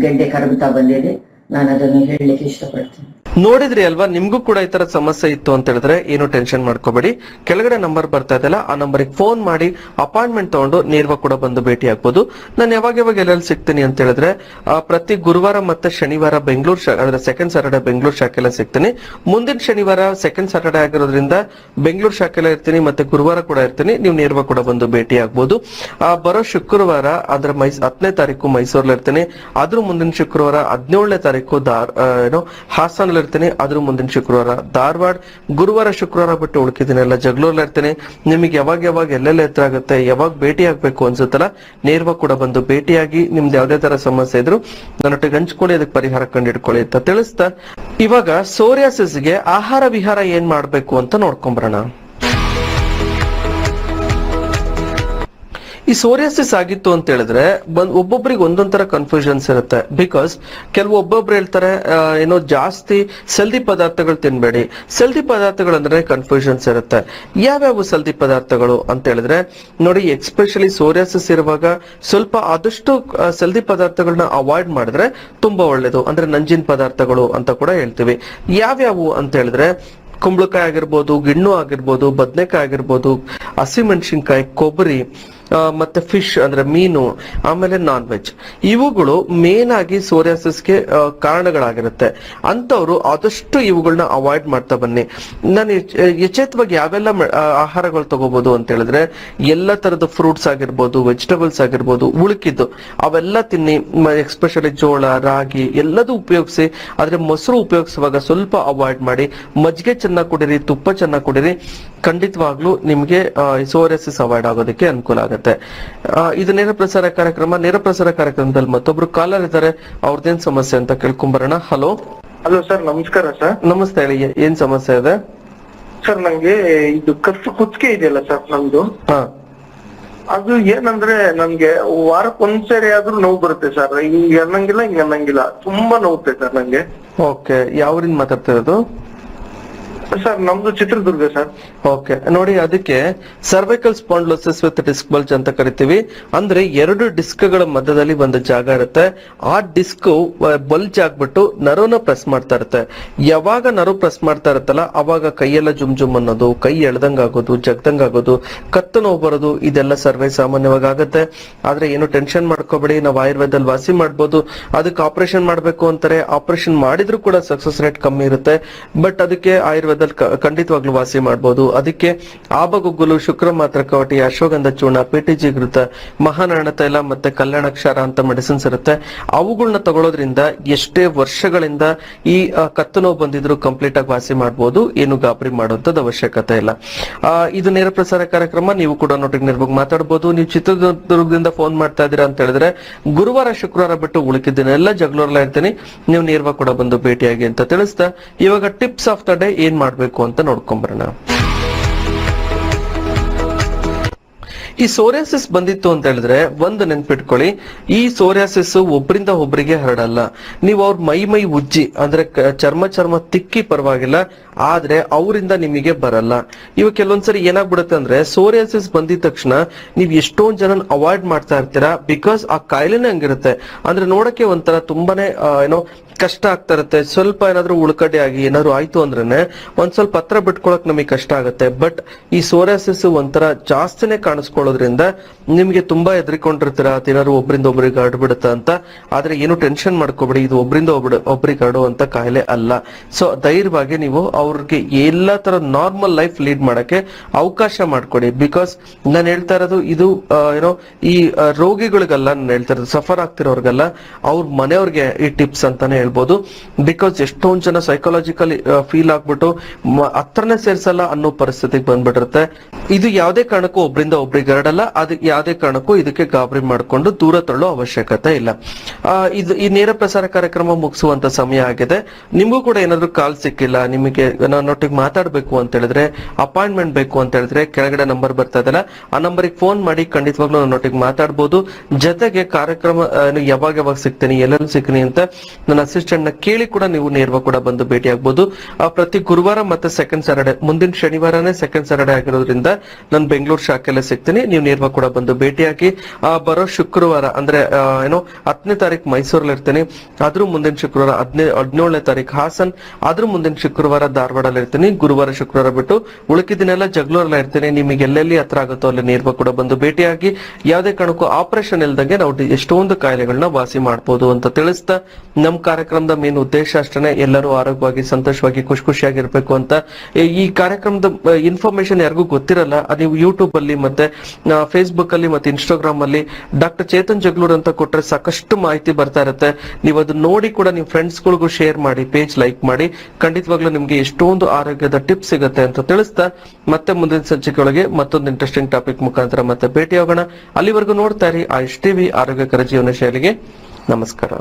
ಗೆಡ್ಡೆ ಕರಗುತ್ತಾ ಬಂದಿದೆ. ನಾನು ಅದನ್ನು ಹೇಳಲಿಕ್ಕೆ ಇಷ್ಟಪಡ್ತೇನೆ. ನೋಡಿದ್ರಿ ಅಲ್ವಾ? ನಿಮ್ಗೂ ಕೂಡ ಈ ತರ ಸಮಸ್ಯೆ ಇತ್ತು ಅಂತ ಹೇಳಿದ್ರೆ ಏನು ಟೆನ್ಷನ್ ಮಾಡ್ಕೋಬೇಡಿ. ಕೆಳಗಡೆ ನಂಬರ್ ಬರ್ತಾ ಇದೆಯಲ್ಲ ಆ ನಂಬರ್ಗೆ ಫೋನ್ ಮಾಡಿ ಅಪಾಯಿಂಟ್ಮೆಂಟ್ ತಗೊಂಡು ನೇರವಾಗಿ ಕೂಡ ಬಂದು ಭೇಟಿ ಆಗ್ಬೋದು. ನಾನು ಯಾವಾಗ ಯಾವಾಗ ಎಲ್ಲೆಲ್ಲಿ ಸಿಗ್ತೀನಿ ಅಂತ ಹೇಳಿದ್ರೆ ಪ್ರತಿ ಗುರುವಾರ ಮತ್ತೆ ಶನಿವಾರ ಬೆಂಗಳೂರು ಅಂದ್ರೆ ಸೆಕೆಂಡ್ ಸಾಟರ್ಡೆ ಬೆಂಗಳೂರು ಶಾಖೆಲ್ಲ ಸಿಗ್ತೀನಿ. ಮುಂದಿನ ಶನಿವಾರ ಸೆಕೆಂಡ್ ಸಾಟರ್ಡೆ ಆಗಿರೋದ್ರಿಂದ ಬೆಂಗಳೂರು ಶಾಖೆಲ್ಲ ಇರ್ತೀನಿ ಮತ್ತೆ ಗುರುವಾರ ಕೂಡ ಇರ್ತೀನಿ ನೀವು ನೇರವಾಗಿ ಕೂಡ ಬಂದು ಭೇಟಿ ಆಗ್ಬೋದು. ಆ, ಬರೋ ಶುಕ್ರವಾರ ಅಂದ್ರೆ ಮೈಸ್ ಹತ್ತನೇ ತಾರೀಕು ಮೈಸೂರಲ್ಲಿ ಇರ್ತೀನಿ. ಆದ್ರೂ ಮುಂದಿನ ಶುಕ್ರವಾರ ಹದಿನೇಳನೇ ತಾರೀಕು ದಾರ್ ಏನೋ ಹಾಸನಲ್ಲಿ ಇರ್ತೀನಿ ಅದ್ರ ಮುಂದಿನ ಶುಕ್ರವಾರ ಧಾರವಾಡ, ಗುರುವಾರ ಶುಕ್ರವಾರ ಬಿಟ್ಟು ಉಳ್ಕಿದ್ದೀನಿ. ಜಗಳೂರಲ್ಲಿ ಇರ್ತೇನೆ ನಿಮಗೆ ಯಾವಾಗ ಯಾವಾಗ ಎಲ್ಲೆಲ್ಲ ಎತ್ತರ ಆಗುತ್ತೆ, ಯಾವಾಗ ಭೇಟಿ ಆಗ್ಬೇಕು ಅನ್ಸುತ್ತಲ್ಲ, ನೇರವಾಗಿ ಕೂಡ ಬಂದು ಭೇಟಿಯಾಗಿ ನಿಮ್ದು ಯಾವ್ದೇ ತರ ಸಮಸ್ಯೆ ಇದ್ರು ನನ್ನೊಟ್ಟಿಗೆ ಹಂಚ್ಕೊಳ್ಳಿ, ಅದಕ್ಕೆ ಪರಿಹಾರ ಕಂಡಿಡ್ಕೊಳ್ಳಿ ಅಂತ ತಿಳಿಸ್ತಾ. ಇವಾಗ ಸೋರಿಯಾಸಿಸ್ಗೆ ಆಹಾರ ವಿಹಾರ ಏನ್ ಮಾಡ್ಬೇಕು ಅಂತ ನೋಡ್ಕೊಂಬರೋಣ. ಈ ಸೋರಿಯಾಸಿಸ್ ಆಗಿತ್ತು ಅಂತ ಹೇಳಿದ್ರೆ ಒಬ್ಬೊಬ್ಬರಿಗೆ ಒಬ್ಬೊಬ್ರಿಗೆ ಒಂದೊಂದ್ ತರ ಕನ್ಫ್ಯೂಷನ್ಸ್ ಇರುತ್ತೆ. ಬಿಕಾಸ್ ಕೆಲವು ಒಬ್ಬೊಬ್ರು ಹೇಳ್ತಾರೆ ಏನೋ ಜಾಸ್ತಿ ಸಲ್ದಿ ಪದಾರ್ಥಗಳು ತಿನ್ಬೇಡಿ. ಸಲ್ದಿ ಪದಾರ್ಥಗಳು ಅಂದ್ರೆ ಕನ್ಫ್ಯೂಷನ್ಸ್ ಇರುತ್ತೆ. ಯಾವ್ಯಾವ ಸಲ್ದಿ ಪದಾರ್ಥಗಳು ಅಂತ ಹೇಳಿದ್ರೆ, ನೋಡಿ ಎಕ್ಸ್ಪೆಷಲಿ ಸೋರಿಯಾಸಿಸ್ ಇರುವಾಗ ಸ್ವಲ್ಪ ಆದಷ್ಟು ಸಲ್ದಿ ಪದಾರ್ಥಗಳನ್ನ ಅವಾಯ್ಡ್ ಮಾಡಿದ್ರೆ ತುಂಬಾ ಒಳ್ಳೇದು. ಅಂದ್ರೆ ನಂಜಿನ ಪದಾರ್ಥಗಳು ಅಂತ ಕೂಡ ಹೇಳ್ತೀವಿ. ಯಾವ್ಯಾವು ಅಂತ ಹೇಳಿದ್ರೆ, ಕುಂಬಳಕಾಯಿ ಆಗಿರ್ಬೋದು, ಗಿಣ್ಣು ಆಗಿರ್ಬೋದು, ಬದನೆಕಾಯಿ ಆಗಿರ್ಬೋದು ಹಸಿಮೆಣಸಿನ್ಕಾಯಿ ಕೊಬ್ಬರಿ ಮತ್ತೆ ಫಿಶ್ ಅಂದ್ರೆ ಮೀನು, ಆಮೇಲೆ ನಾನ್ ವೆಜ್ ಇವುಗಳು ಮೇನ್ ಆಗಿ ಸೋರಿಯಾಸಿಸ್ಗೆ ಕಾರಣಗಳಾಗಿರುತ್ತೆ. ಅಂತವ್ರು ಆದಷ್ಟು ಇವುಗಳನ್ನ ಅವಾಯ್ಡ್ ಮಾಡ್ತಾ ಬನ್ನಿ. ನಾನು ಯಚೇತ್ವಾಗಿ ಯಾವೆಲ್ಲ ಆಹಾರಗಳು ತಗೋಬಹುದು ಅಂತ ಹೇಳಿದ್ರೆ, ಎಲ್ಲ ತರದ ಫ್ರೂಟ್ಸ್ ಆಗಿರ್ಬೋದು ವೆಜಿಟೇಬಲ್ಸ್ ಆಗಿರ್ಬೋದು, ಉಳುಕಿದ್ದು, ಅವೆಲ್ಲ ತಿನ್ನಿ. ಎಕ್ಸ್ಪೆಷಲಿ ಜೋಳ, ರಾಗಿ, ಎಲ್ಲದೂ ಉಪಯೋಗಿಸಿ, ಆದ್ರೆ ಮೊಸರು ಉಪಯೋಗಿಸುವಾಗ ಸ್ವಲ್ಪ ಅವಾಯ್ಡ್ ಮಾಡಿ. ಮಜ್ಜಿಗೆ ಚೆನ್ನಾಗಿ ಕುಡಿರಿ, ತುಪ್ಪ ಚೆನ್ನಾಗಿ ಕುಡಿರಿ. ಖಂಡಿತವಾಗ್ಲೂ ನಿಮ್ಗೆ ಸೋರೆಸಿಸ್ ಅವಾಯ್ಡ್ ಆಗೋದಕ್ಕೆ ಅನುಕೂಲ ಆಗುತ್ತೆ. ಇದು ನೇರ ಪ್ರಸಾರ ಕಾರ್ಯಕ್ರಮ. ನೇರ ಪ್ರಸಾರ ಕಾರ್ಯಕ್ರಮದಲ್ಲಿ ಮತ್ತೊಬ್ರು ಕಾಲರ್ ಇದ್ದಾರೆ. ಅವ್ರದ್ದೇನ್ ಸಮಸ್ಯೆ ಅಂತ ಕೇಳ್ಕೊಂಬರೋಣ. ಹಲೋ ಹಲೋ ಸರ್ ನಮಸ್ಕಾರ ಸರ್ ನಮಸ್ತೆ ಹೇಳಿ. ಏನ್ ಸಮಸ್ಯೆ ಇದೆ? ಸರ್ ನಂಗೆ ಇದು ಕತ್ತು ಕುತ್ತಿಗೆ ಇದೆಯಲ್ಲ ಸರ್ ನಮ್ದು. ಅದು ಏನಂದ್ರೆ ನಂಗೆ ವಾರಕ್ಕೆ ಒಂದ್ಸರಿ ಆದ್ರೂ ನೋವು ಬರುತ್ತೆ ಸರ್ ಹಿಂಗ್ ಅನ್ನಂಗಿಲ್ಲ ಹಿಂಗ್ ಅನ್ನಂಗಿಲ್ಲ. ತುಂಬಾ ನೋವುತ್ತೆ ಸರ್ ನಂಗೆ. ಓಕೆ ಯಾವ್ರಿಂದ ಮಾತಾಡ್ತಿರೋದು? ಸರ್, ನಮ್ದು ಚಿತ್ರದುರ್ಗ, ಸರ್. ಓಕೆ. ನೋಡಿ, ಅದಕ್ಕೆ cervical spondylosis with disc bulge ಅಂತ ಕರಿತೀವಿ. ಅಂದ್ರೆ ಎರಡು ಡಿಸ್ಕ್ಗಳ ಮಧ್ಯದಲ್ಲಿ ಒಂದು ಜಾಗ ಇರುತ್ತೆ. ಆ ಡಿಸ್ಕ್ ಬಲ್ಜ್ ಆಗ್ಬಿಟ್ಟು ನರವನ್ನ ಪ್ರೆಸ್ ಮಾಡ್ತಾ ಇರುತ್ತೆ. ಯಾವಾಗ ನರು ಪ್ರೆಸ್ ಮಾಡ್ತಾ ಇರುತ್ತಲ್ಲ, ಅವಾಗ ಕೈಯೆಲ್ಲ ಜುಮ್ ಜುಮ್ ಅನ್ನೋದು, ಕೈ ಎಳ್ದಂಗ್ ಆಗೋದು, ಜಗ್ದಂಗ್ ಆಗೋದು, ಕತ್ತು ನೋವು ಬರೋದು, ಇದೆಲ್ಲ ಸರ್ವೇ ಸಾಮಾನ್ಯವಾಗಿ ಆಗುತ್ತೆ. ಆದ್ರೆ ಏನು ಟೆನ್ಷನ್ ಮಾಡ್ಕೋಬೇಡಿ, ನಾವು ಆಯುರ್ವೇದದಲ್ಲಿ ವಾಸಿ ಮಾಡ್ಬೋದು. ಅದಕ್ಕೆ ಆಪರೇಷನ್ ಮಾಡ್ಬೇಕು ಅಂತಾರೆ. ಆಪರೇಷನ್ ಮಾಡಿದ್ರು ಕೂಡ ಸಕ್ಸಸ್ ರೇಟ್ ಕಮ್ಮಿ ಇರುತ್ತೆ. ಬಟ್ ಅದಕ್ಕೆ ಆಯುರ್ವೇದದಲ್ಲಿ ಕ- ಖಂಡಿತವಾಗ್ಲೂ ವಾಸಿ ಮಾಡಬಹುದು ಅದಕ್ಕೆ ಆಬಗುಗ್ಗುಲು ಶುಕ್ರ ಮಾತ್ರ ಕವಟಿ ಅಶ್ವಗಂಧ ಚೂರ್ಣ ಪಿಟಿಜಿ ಘೃತ ಮಹಾನಾರಾಯಣ ತೈಲ ಮತ್ತೆ ಕಲ್ಯಾಣಕ್ಷಾರ ಅಂತ ಮೆಡಿಸಿನ್ಸ್ ಇರುತ್ತೆ. ಅವುಗಳನ್ನ ತಗೊಳ್ಳೋದ್ರಿಂದ ಎಷ್ಟೇ ವರ್ಷಗಳಿಂದ ಈ ಕತ್ತು ನೋವು ಬಂದಿದ್ರು ಕಂಪ್ಲೀಟ್ ಆಗಿ ವಾಸಿ ಮಾಡಬಹುದು ಏನು ಗಾಬರಿ ಮಾಡುವಂತದ್ದು ಅವಶ್ಯಕತೆ ಇಲ್ಲ. ಇದು ನೇರ ಪ್ರಸಾರ ಕಾರ್ಯಕ್ರಮ. ನೀವು ಕೂಡ ನೋಟಿಗೆ ನಿರ್ಭೋಗ ಮಾತಾಡಬಹುದು ನೀವು ಚಿತ್ರದುರ್ಗದಿಂದ ಫೋನ್ ಮಾಡ್ತಾ ಇದ್ದೀರಾ ಅಂತ ಹೇಳಿದ್ರೆ ಗುರುವಾರ, ಶುಕ್ರವಾರ ಬಿಟ್ಟು ಉಳಿಕಿದ್ದೇನೆ ಎಲ್ಲ ಜಗಳೂರಲ್ಲ ಇರ್ತೀನಿ. ನೀವು ನೇರವಾಗಿ ಕೂಡ ಬಂದು ಭೇಟಿಯಾಗಿ ಅಂತ ತಿಳಿಸ್ತಾ. ಇವಾಗ ಟಿಪ್ಸ್ ಆಫ್ ದ ಡೇ ಏನ್ ಮಾಡ್ಬೇಕು ಅಂತ ನೋಡ್ಕೊಂಬರೋಣ ಈ ಸೋರಿಯಾಸಿಸ್ ಬಂದಿತ್ತು ಅಂತ ಹೇಳಿದ್ರೆ ಒಂದು ನೆನ್ಪಿಟ್ಕೊಳ್ಳಿ, ಈ ಸೋರಿಯಾಸಿಸ್ ಒಬ್ರಿಂದ ಒಬ್ರಿಗೆ ಹರಡಲ್ಲ. ನೀವು ಅವ್ರ ಮೈ ಮೈ ಉಜ್ಜಿ, ಅಂದ್ರೆ ಚರ್ಮ ಚರ್ಮ ತಿಕ್ಕಿ ಪರವಾಗಿಲ್ಲ, ಆದ್ರೆ ಅವರಿಂದ ನಿಮಗೆ ಬರಲ್ಲ. ಇವಾಗ ಕೆಲವೊಂದ್ಸರಿ ಏನಾಗ್ಬಿಡುತ್ತೆ ಅಂದ್ರೆ ಸೋರಿಯಾಸಿಸ್ ಬಂದಿದ ತಕ್ಷಣ ನೀವ್ ಎಷ್ಟೊಂದ್ ಜನ ಅವಾಯ್ಡ್ ಮಾಡ್ತಾ ಇರ್ತೀರಾ ಬಿಕಾಸ್ ಆ ಕಾಯಿಲೆನೇ ಹಂಗಿರುತ್ತೆ. ಅಂದ್ರೆ ನೋಡಕ್ಕೆ ಒಂಥರ ತುಂಬಾನೇ ಏನೋ ಕಷ್ಟ ಆಗ್ತಾ ಇರುತ್ತೆ. ಸ್ವಲ್ಪ ಏನಾದ್ರು ಉಳ್ಕಡೆ ಆಗಿ ಏನಾದ್ರು ಆಯ್ತು ಅಂದ್ರೇನೆ ಒಂದ್ ಸ್ವಲ್ಪ ಹತ್ರ ಬಿಟ್ಕೊಳಕ್ ನಮಗೆ ಕಷ್ಟ ಆಗುತ್ತೆ. ಬಟ್ ಈ ಸೋರಿಯಾಸಿಸ್ ಒಂಥರ ಜಾಸ್ತಿನೇ ಕಾಣಿಸ್ಕೊಳ್ಳುತ್ತೆ ಮಾಡ್ಕೊಳ್ಳೋದ್ರಿಂದ ನಿಮ್ಗೆ ತುಂಬಾ ಎದ್ರಿಕೊಂಡಿರ್ತೀರ ಅದೇನಾದ್ರು ಒಬ್ರಿಂದ ಒಬ್ರಿಗೆ ಹರಡ್ಬಿಡುತ್ತ ಅಂತ? ಆದ್ರೆ ಏನು ಟೆನ್ಷನ್ ಮಾಡ್ಕೋಬೇಡಿ, ಇದು ಒಬ್ರಿಂದ ಒಬ್ಬರಿಗೆ ಒಬ್ರಿಗೆ ಹರಡುವಂತ ಕಾಯಿಲೆ ಅಲ್ಲ. ಸೊ ಧೈರ್ಯವಾಗಿ ನೀವು ಅವ್ರಿಗೆ ಎಲ್ಲಾ ತರ ನಾರ್ಮಲ್ ಲೈಫ್ ಲೀಡ್ ಮಾಡಕ್ಕೆ ಅವಕಾಶ ಮಾಡ್ಕೊಡಿ. ಬಿಕಾಸ್ ನಾನು ಹೇಳ್ತಾ ಇರೋದು, ಇದು ಏನೋ ಈ ರೋಗಿಗಳಿಗಲ್ಲ, ನಾನು ಹೇಳ್ತಾ ಇರೋದು ಸಫರ್ ಆಗ್ತಿರೋರ್ಗಲ್ಲ ಅವ್ರ ಮನೆಯವ್ರಿಗೆ ಈ ಟಿಪ್ಸ್ ಅಂತಾನೆ ಹೇಳ್ಬೋದು. ಬಿಕಾಸ್ ಎಷ್ಟೊಂದ್ ಜನ ಸೈಕಾಲಜಿಕಲಿ ಫೀಲ್ ಆಗ್ಬಿಟ್ಟು ಹತ್ರನೇ ಸೇರ್ಸಲ್ಲ ಅನ್ನೋ ಪರಿಸ್ಥಿತಿಗೆ ಬಂದ್ಬಿಟ್ಟಿರುತ್ತೆ. ಇದು ಯಾವುದೇ ಕಾರಣಕ್ಕೂ ಒಬ್ರಿಂದ ಒಬ್ರಿಗೆ ಹರಡಲ್ಲ ಅದು ಯಾವುದೇ ಕಾರಣಕ್ಕೂ ಇದಕ್ಕೆ ಗಾಬರಿ ಮಾಡ್ಕೊಂಡು ದೂರ ತಳ್ಳೋ ಅವಶ್ಯಕತೆ ಇಲ್ಲ. ಇದು ಈ ನೇರ ಪ್ರಸಾರ ಕಾರ್ಯಕ್ರಮ ಮುಗಿಸುವಂತ ಸಮಯ ಆಗಿದೆ. ನಿಮಗೂ ಕೂಡ ಏನಾದ್ರು ಕಾಲ್ ಸಿಕ್ಕಿಲ್ಲ ನಿಮಗೆ ನನ್ನೊಟ್ಟಿಗೆ ಮಾತಾಡಬೇಕು ಅಂತ ಹೇಳಿದ್ರೆ ಅಪಾಯಿಂಟ್ಮೆಂಟ್ ಬೇಕು ಅಂತ ಹೇಳಿದ್ರೆ ಕೆಳಗಡೆ ನಂಬರ್ ಬರ್ತಾ ಇದೆಲ್ಲ ಆ ನಂಬರಿಗೆ ಫೋನ್ ಮಾಡಿ ಖಂಡಿತವಾಗ್ಲೂ ನನ್ನೊಟ್ಟಿಗೆ ಮಾತಾಡಬಹುದು ಜೊತೆಗೆ ಕಾರ್ಯಕ್ರಮ ಯಾವಾಗ ಯಾವಾಗ ಸಿಗ್ತೀನಿ ಎಲ್ಲರೂ ಸಿಗ್ತೀನಿ ಅಂತ ನನ್ನ ಅಸಿಸ್ಟೆಂಟ್ನ ಕೇಳಿ ಕೂಡ ನೀವು ನೇರವಾಗಿ ಕೂಡ ಬಂದು ಭೇಟಿ ಆಗ್ಬೋದು. ಆ, ಪ್ರತಿ ಗುರುವಾರ ಮತ್ತೆ ಸೆಕೆಂಡ್ ಸ್ಯಾಟರ್ಡೆ ಮುಂದಿನ ಶನಿವಾರನೇ ಸೆಕೆಂಡ್ ಸ್ಯಾಟರ್ಡೆ ಆಗಿರೋದ್ರಿಂದ ನಾನು ಬೆಂಗಳೂರು ಶಾಖೆಲ್ಲ ಸಿಗ್ತೀನಿ. ನೀವು ನೇರವಾಗಿ ಕೂಡ ಬಂದು ಭೇಟಿಯಾಗಿ ಬರೋ ಶುಕ್ರವಾರ, ಅಂದ್ರೆ ಏನೋ, ಹತ್ತನೇ ತಾರೀಕು ಮೈಸೂರಲ್ಲಿ ಇರ್ತೀನಿ. ಅದ್ರ ಮುಂದಿನ ಶುಕ್ರವಾರ ಹದಿನೈ, ಹದಿನೇಳನೇ ತಾರೀಕು ಹಾಸನ್ ಅದ್ರ ಮುಂದಿನ ಶುಕ್ರವಾರ ಧಾರವಾಡಲ್ಲಿ ಇರ್ತೀನಿ. ಗುರುವಾರ ಶುಕ್ರವಾರ ಬಿಟ್ಟು ಉಳುಕಿದಿನೆಲ್ಲ ಜಗಳೂರಲ್ಲ ಇರ್ತೇನೆ. ನಿಮಗೆ ಎಲ್ಲೆಲ್ಲಿ ಹತ್ರ ಆಗುತ್ತೋ ಅಲ್ಲಿ ನೇರವಾಗಿ ಕೂಡ ಬಂದು ಭೇಟಿಯಾಗಿ, ಯಾವುದೇ ಕಾರಣಕ್ಕೂ ಆಪರೇಷನ್ ಇಲ್ದಂಗೆ ನಾವು ಎಷ್ಟೊಂದು ಕಾಯಿಲೆಗಳನ್ನ ವಾಸಿ ಮಾಡಬಹುದು ಅಂತ ತಿಳಿಸ್ತಾ ನಮ್ಮ ಕಾರ್ಯಕ್ರಮದ ಮೇನ್ ಉದ್ದೇಶ ಅಷ್ಟೇ ಎಲ್ಲರೂ ಆರೋಗ್ಯವಾಗಿ, ಸಂತೋಷವಾಗಿ, ಖುಷಿ ಖುಷಿಯಾಗಿರ್ಬೇಕು ಅಂತ. ಈ- ಕಾರ್ಯಕ್ರಮದ ಇನ್ಫಾರ್ಮೇಶನ್ ಯಾರಿಗೂ ಗೊತ್ತಿರಲ್ಲ ನೀವು ಯೂಟ್ಯೂಬ್ ಅಲ್ಲಿ ಮತ್ತೆ ಫೇಸ್ಬುಕ್ ಅಲ್ಲಿ ಮತ್ತೆ ಇನ್ಸ್ಟಾಗ್ರಾಮ್ ಅಲ್ಲಿ ಡಾಕ್ಟರ್ ಚೇತನ್ ಜಗ್ಲೂರ್ ಅಂತ ಕೊಟ್ರೆ ಸಾಕಷ್ಟು ಮಾಹಿತಿ ಬರ್ತಾ ಇರುತ್ತೆ. ನೀವು ಅದನ್ನ ನೋಡಿ ಕೂಡ ನಿಮ್ ಫ್ರೆಂಡ್ಸ್ ಗಳಿಗೂ ಶೇರ್ ಮಾಡಿ ಪೇಜ್ ಲೈಕ್ ಮಾಡಿ. ಖಂಡಿತವಾಗ್ಲೂ ನಿಮ್ಗೆ ಎಷ್ಟೊಂದು ಆರೋಗ್ಯದ ಟಿಪ್ಸ್ ಸಿಗುತ್ತೆ ಅಂತ ತಿಳಿಸ್ತಾ, ಮತ್ತೆ ಮುಂದಿನ ಸಂಚಿಕೆಯೊಳಗೆ ಮತ್ತೊಂದು ಇಂಟ್ರೆಸ್ಟಿಂಗ್ ಟಾಪಿಕ್ ಮುಖಾಂತರ ಮತ್ತೆ ಭೇಟಿ ಆಗೋಣ. ಅಲ್ಲಿವರೆಗೂ ನೋಡ್ತಾ ಇರಿ ಆಯುಷ್ ಟಿವಿ ಆರೋಗ್ಯಕರ ಜೀವನ ಶೈಲಿಗೆ. ನಮಸ್ಕಾರ.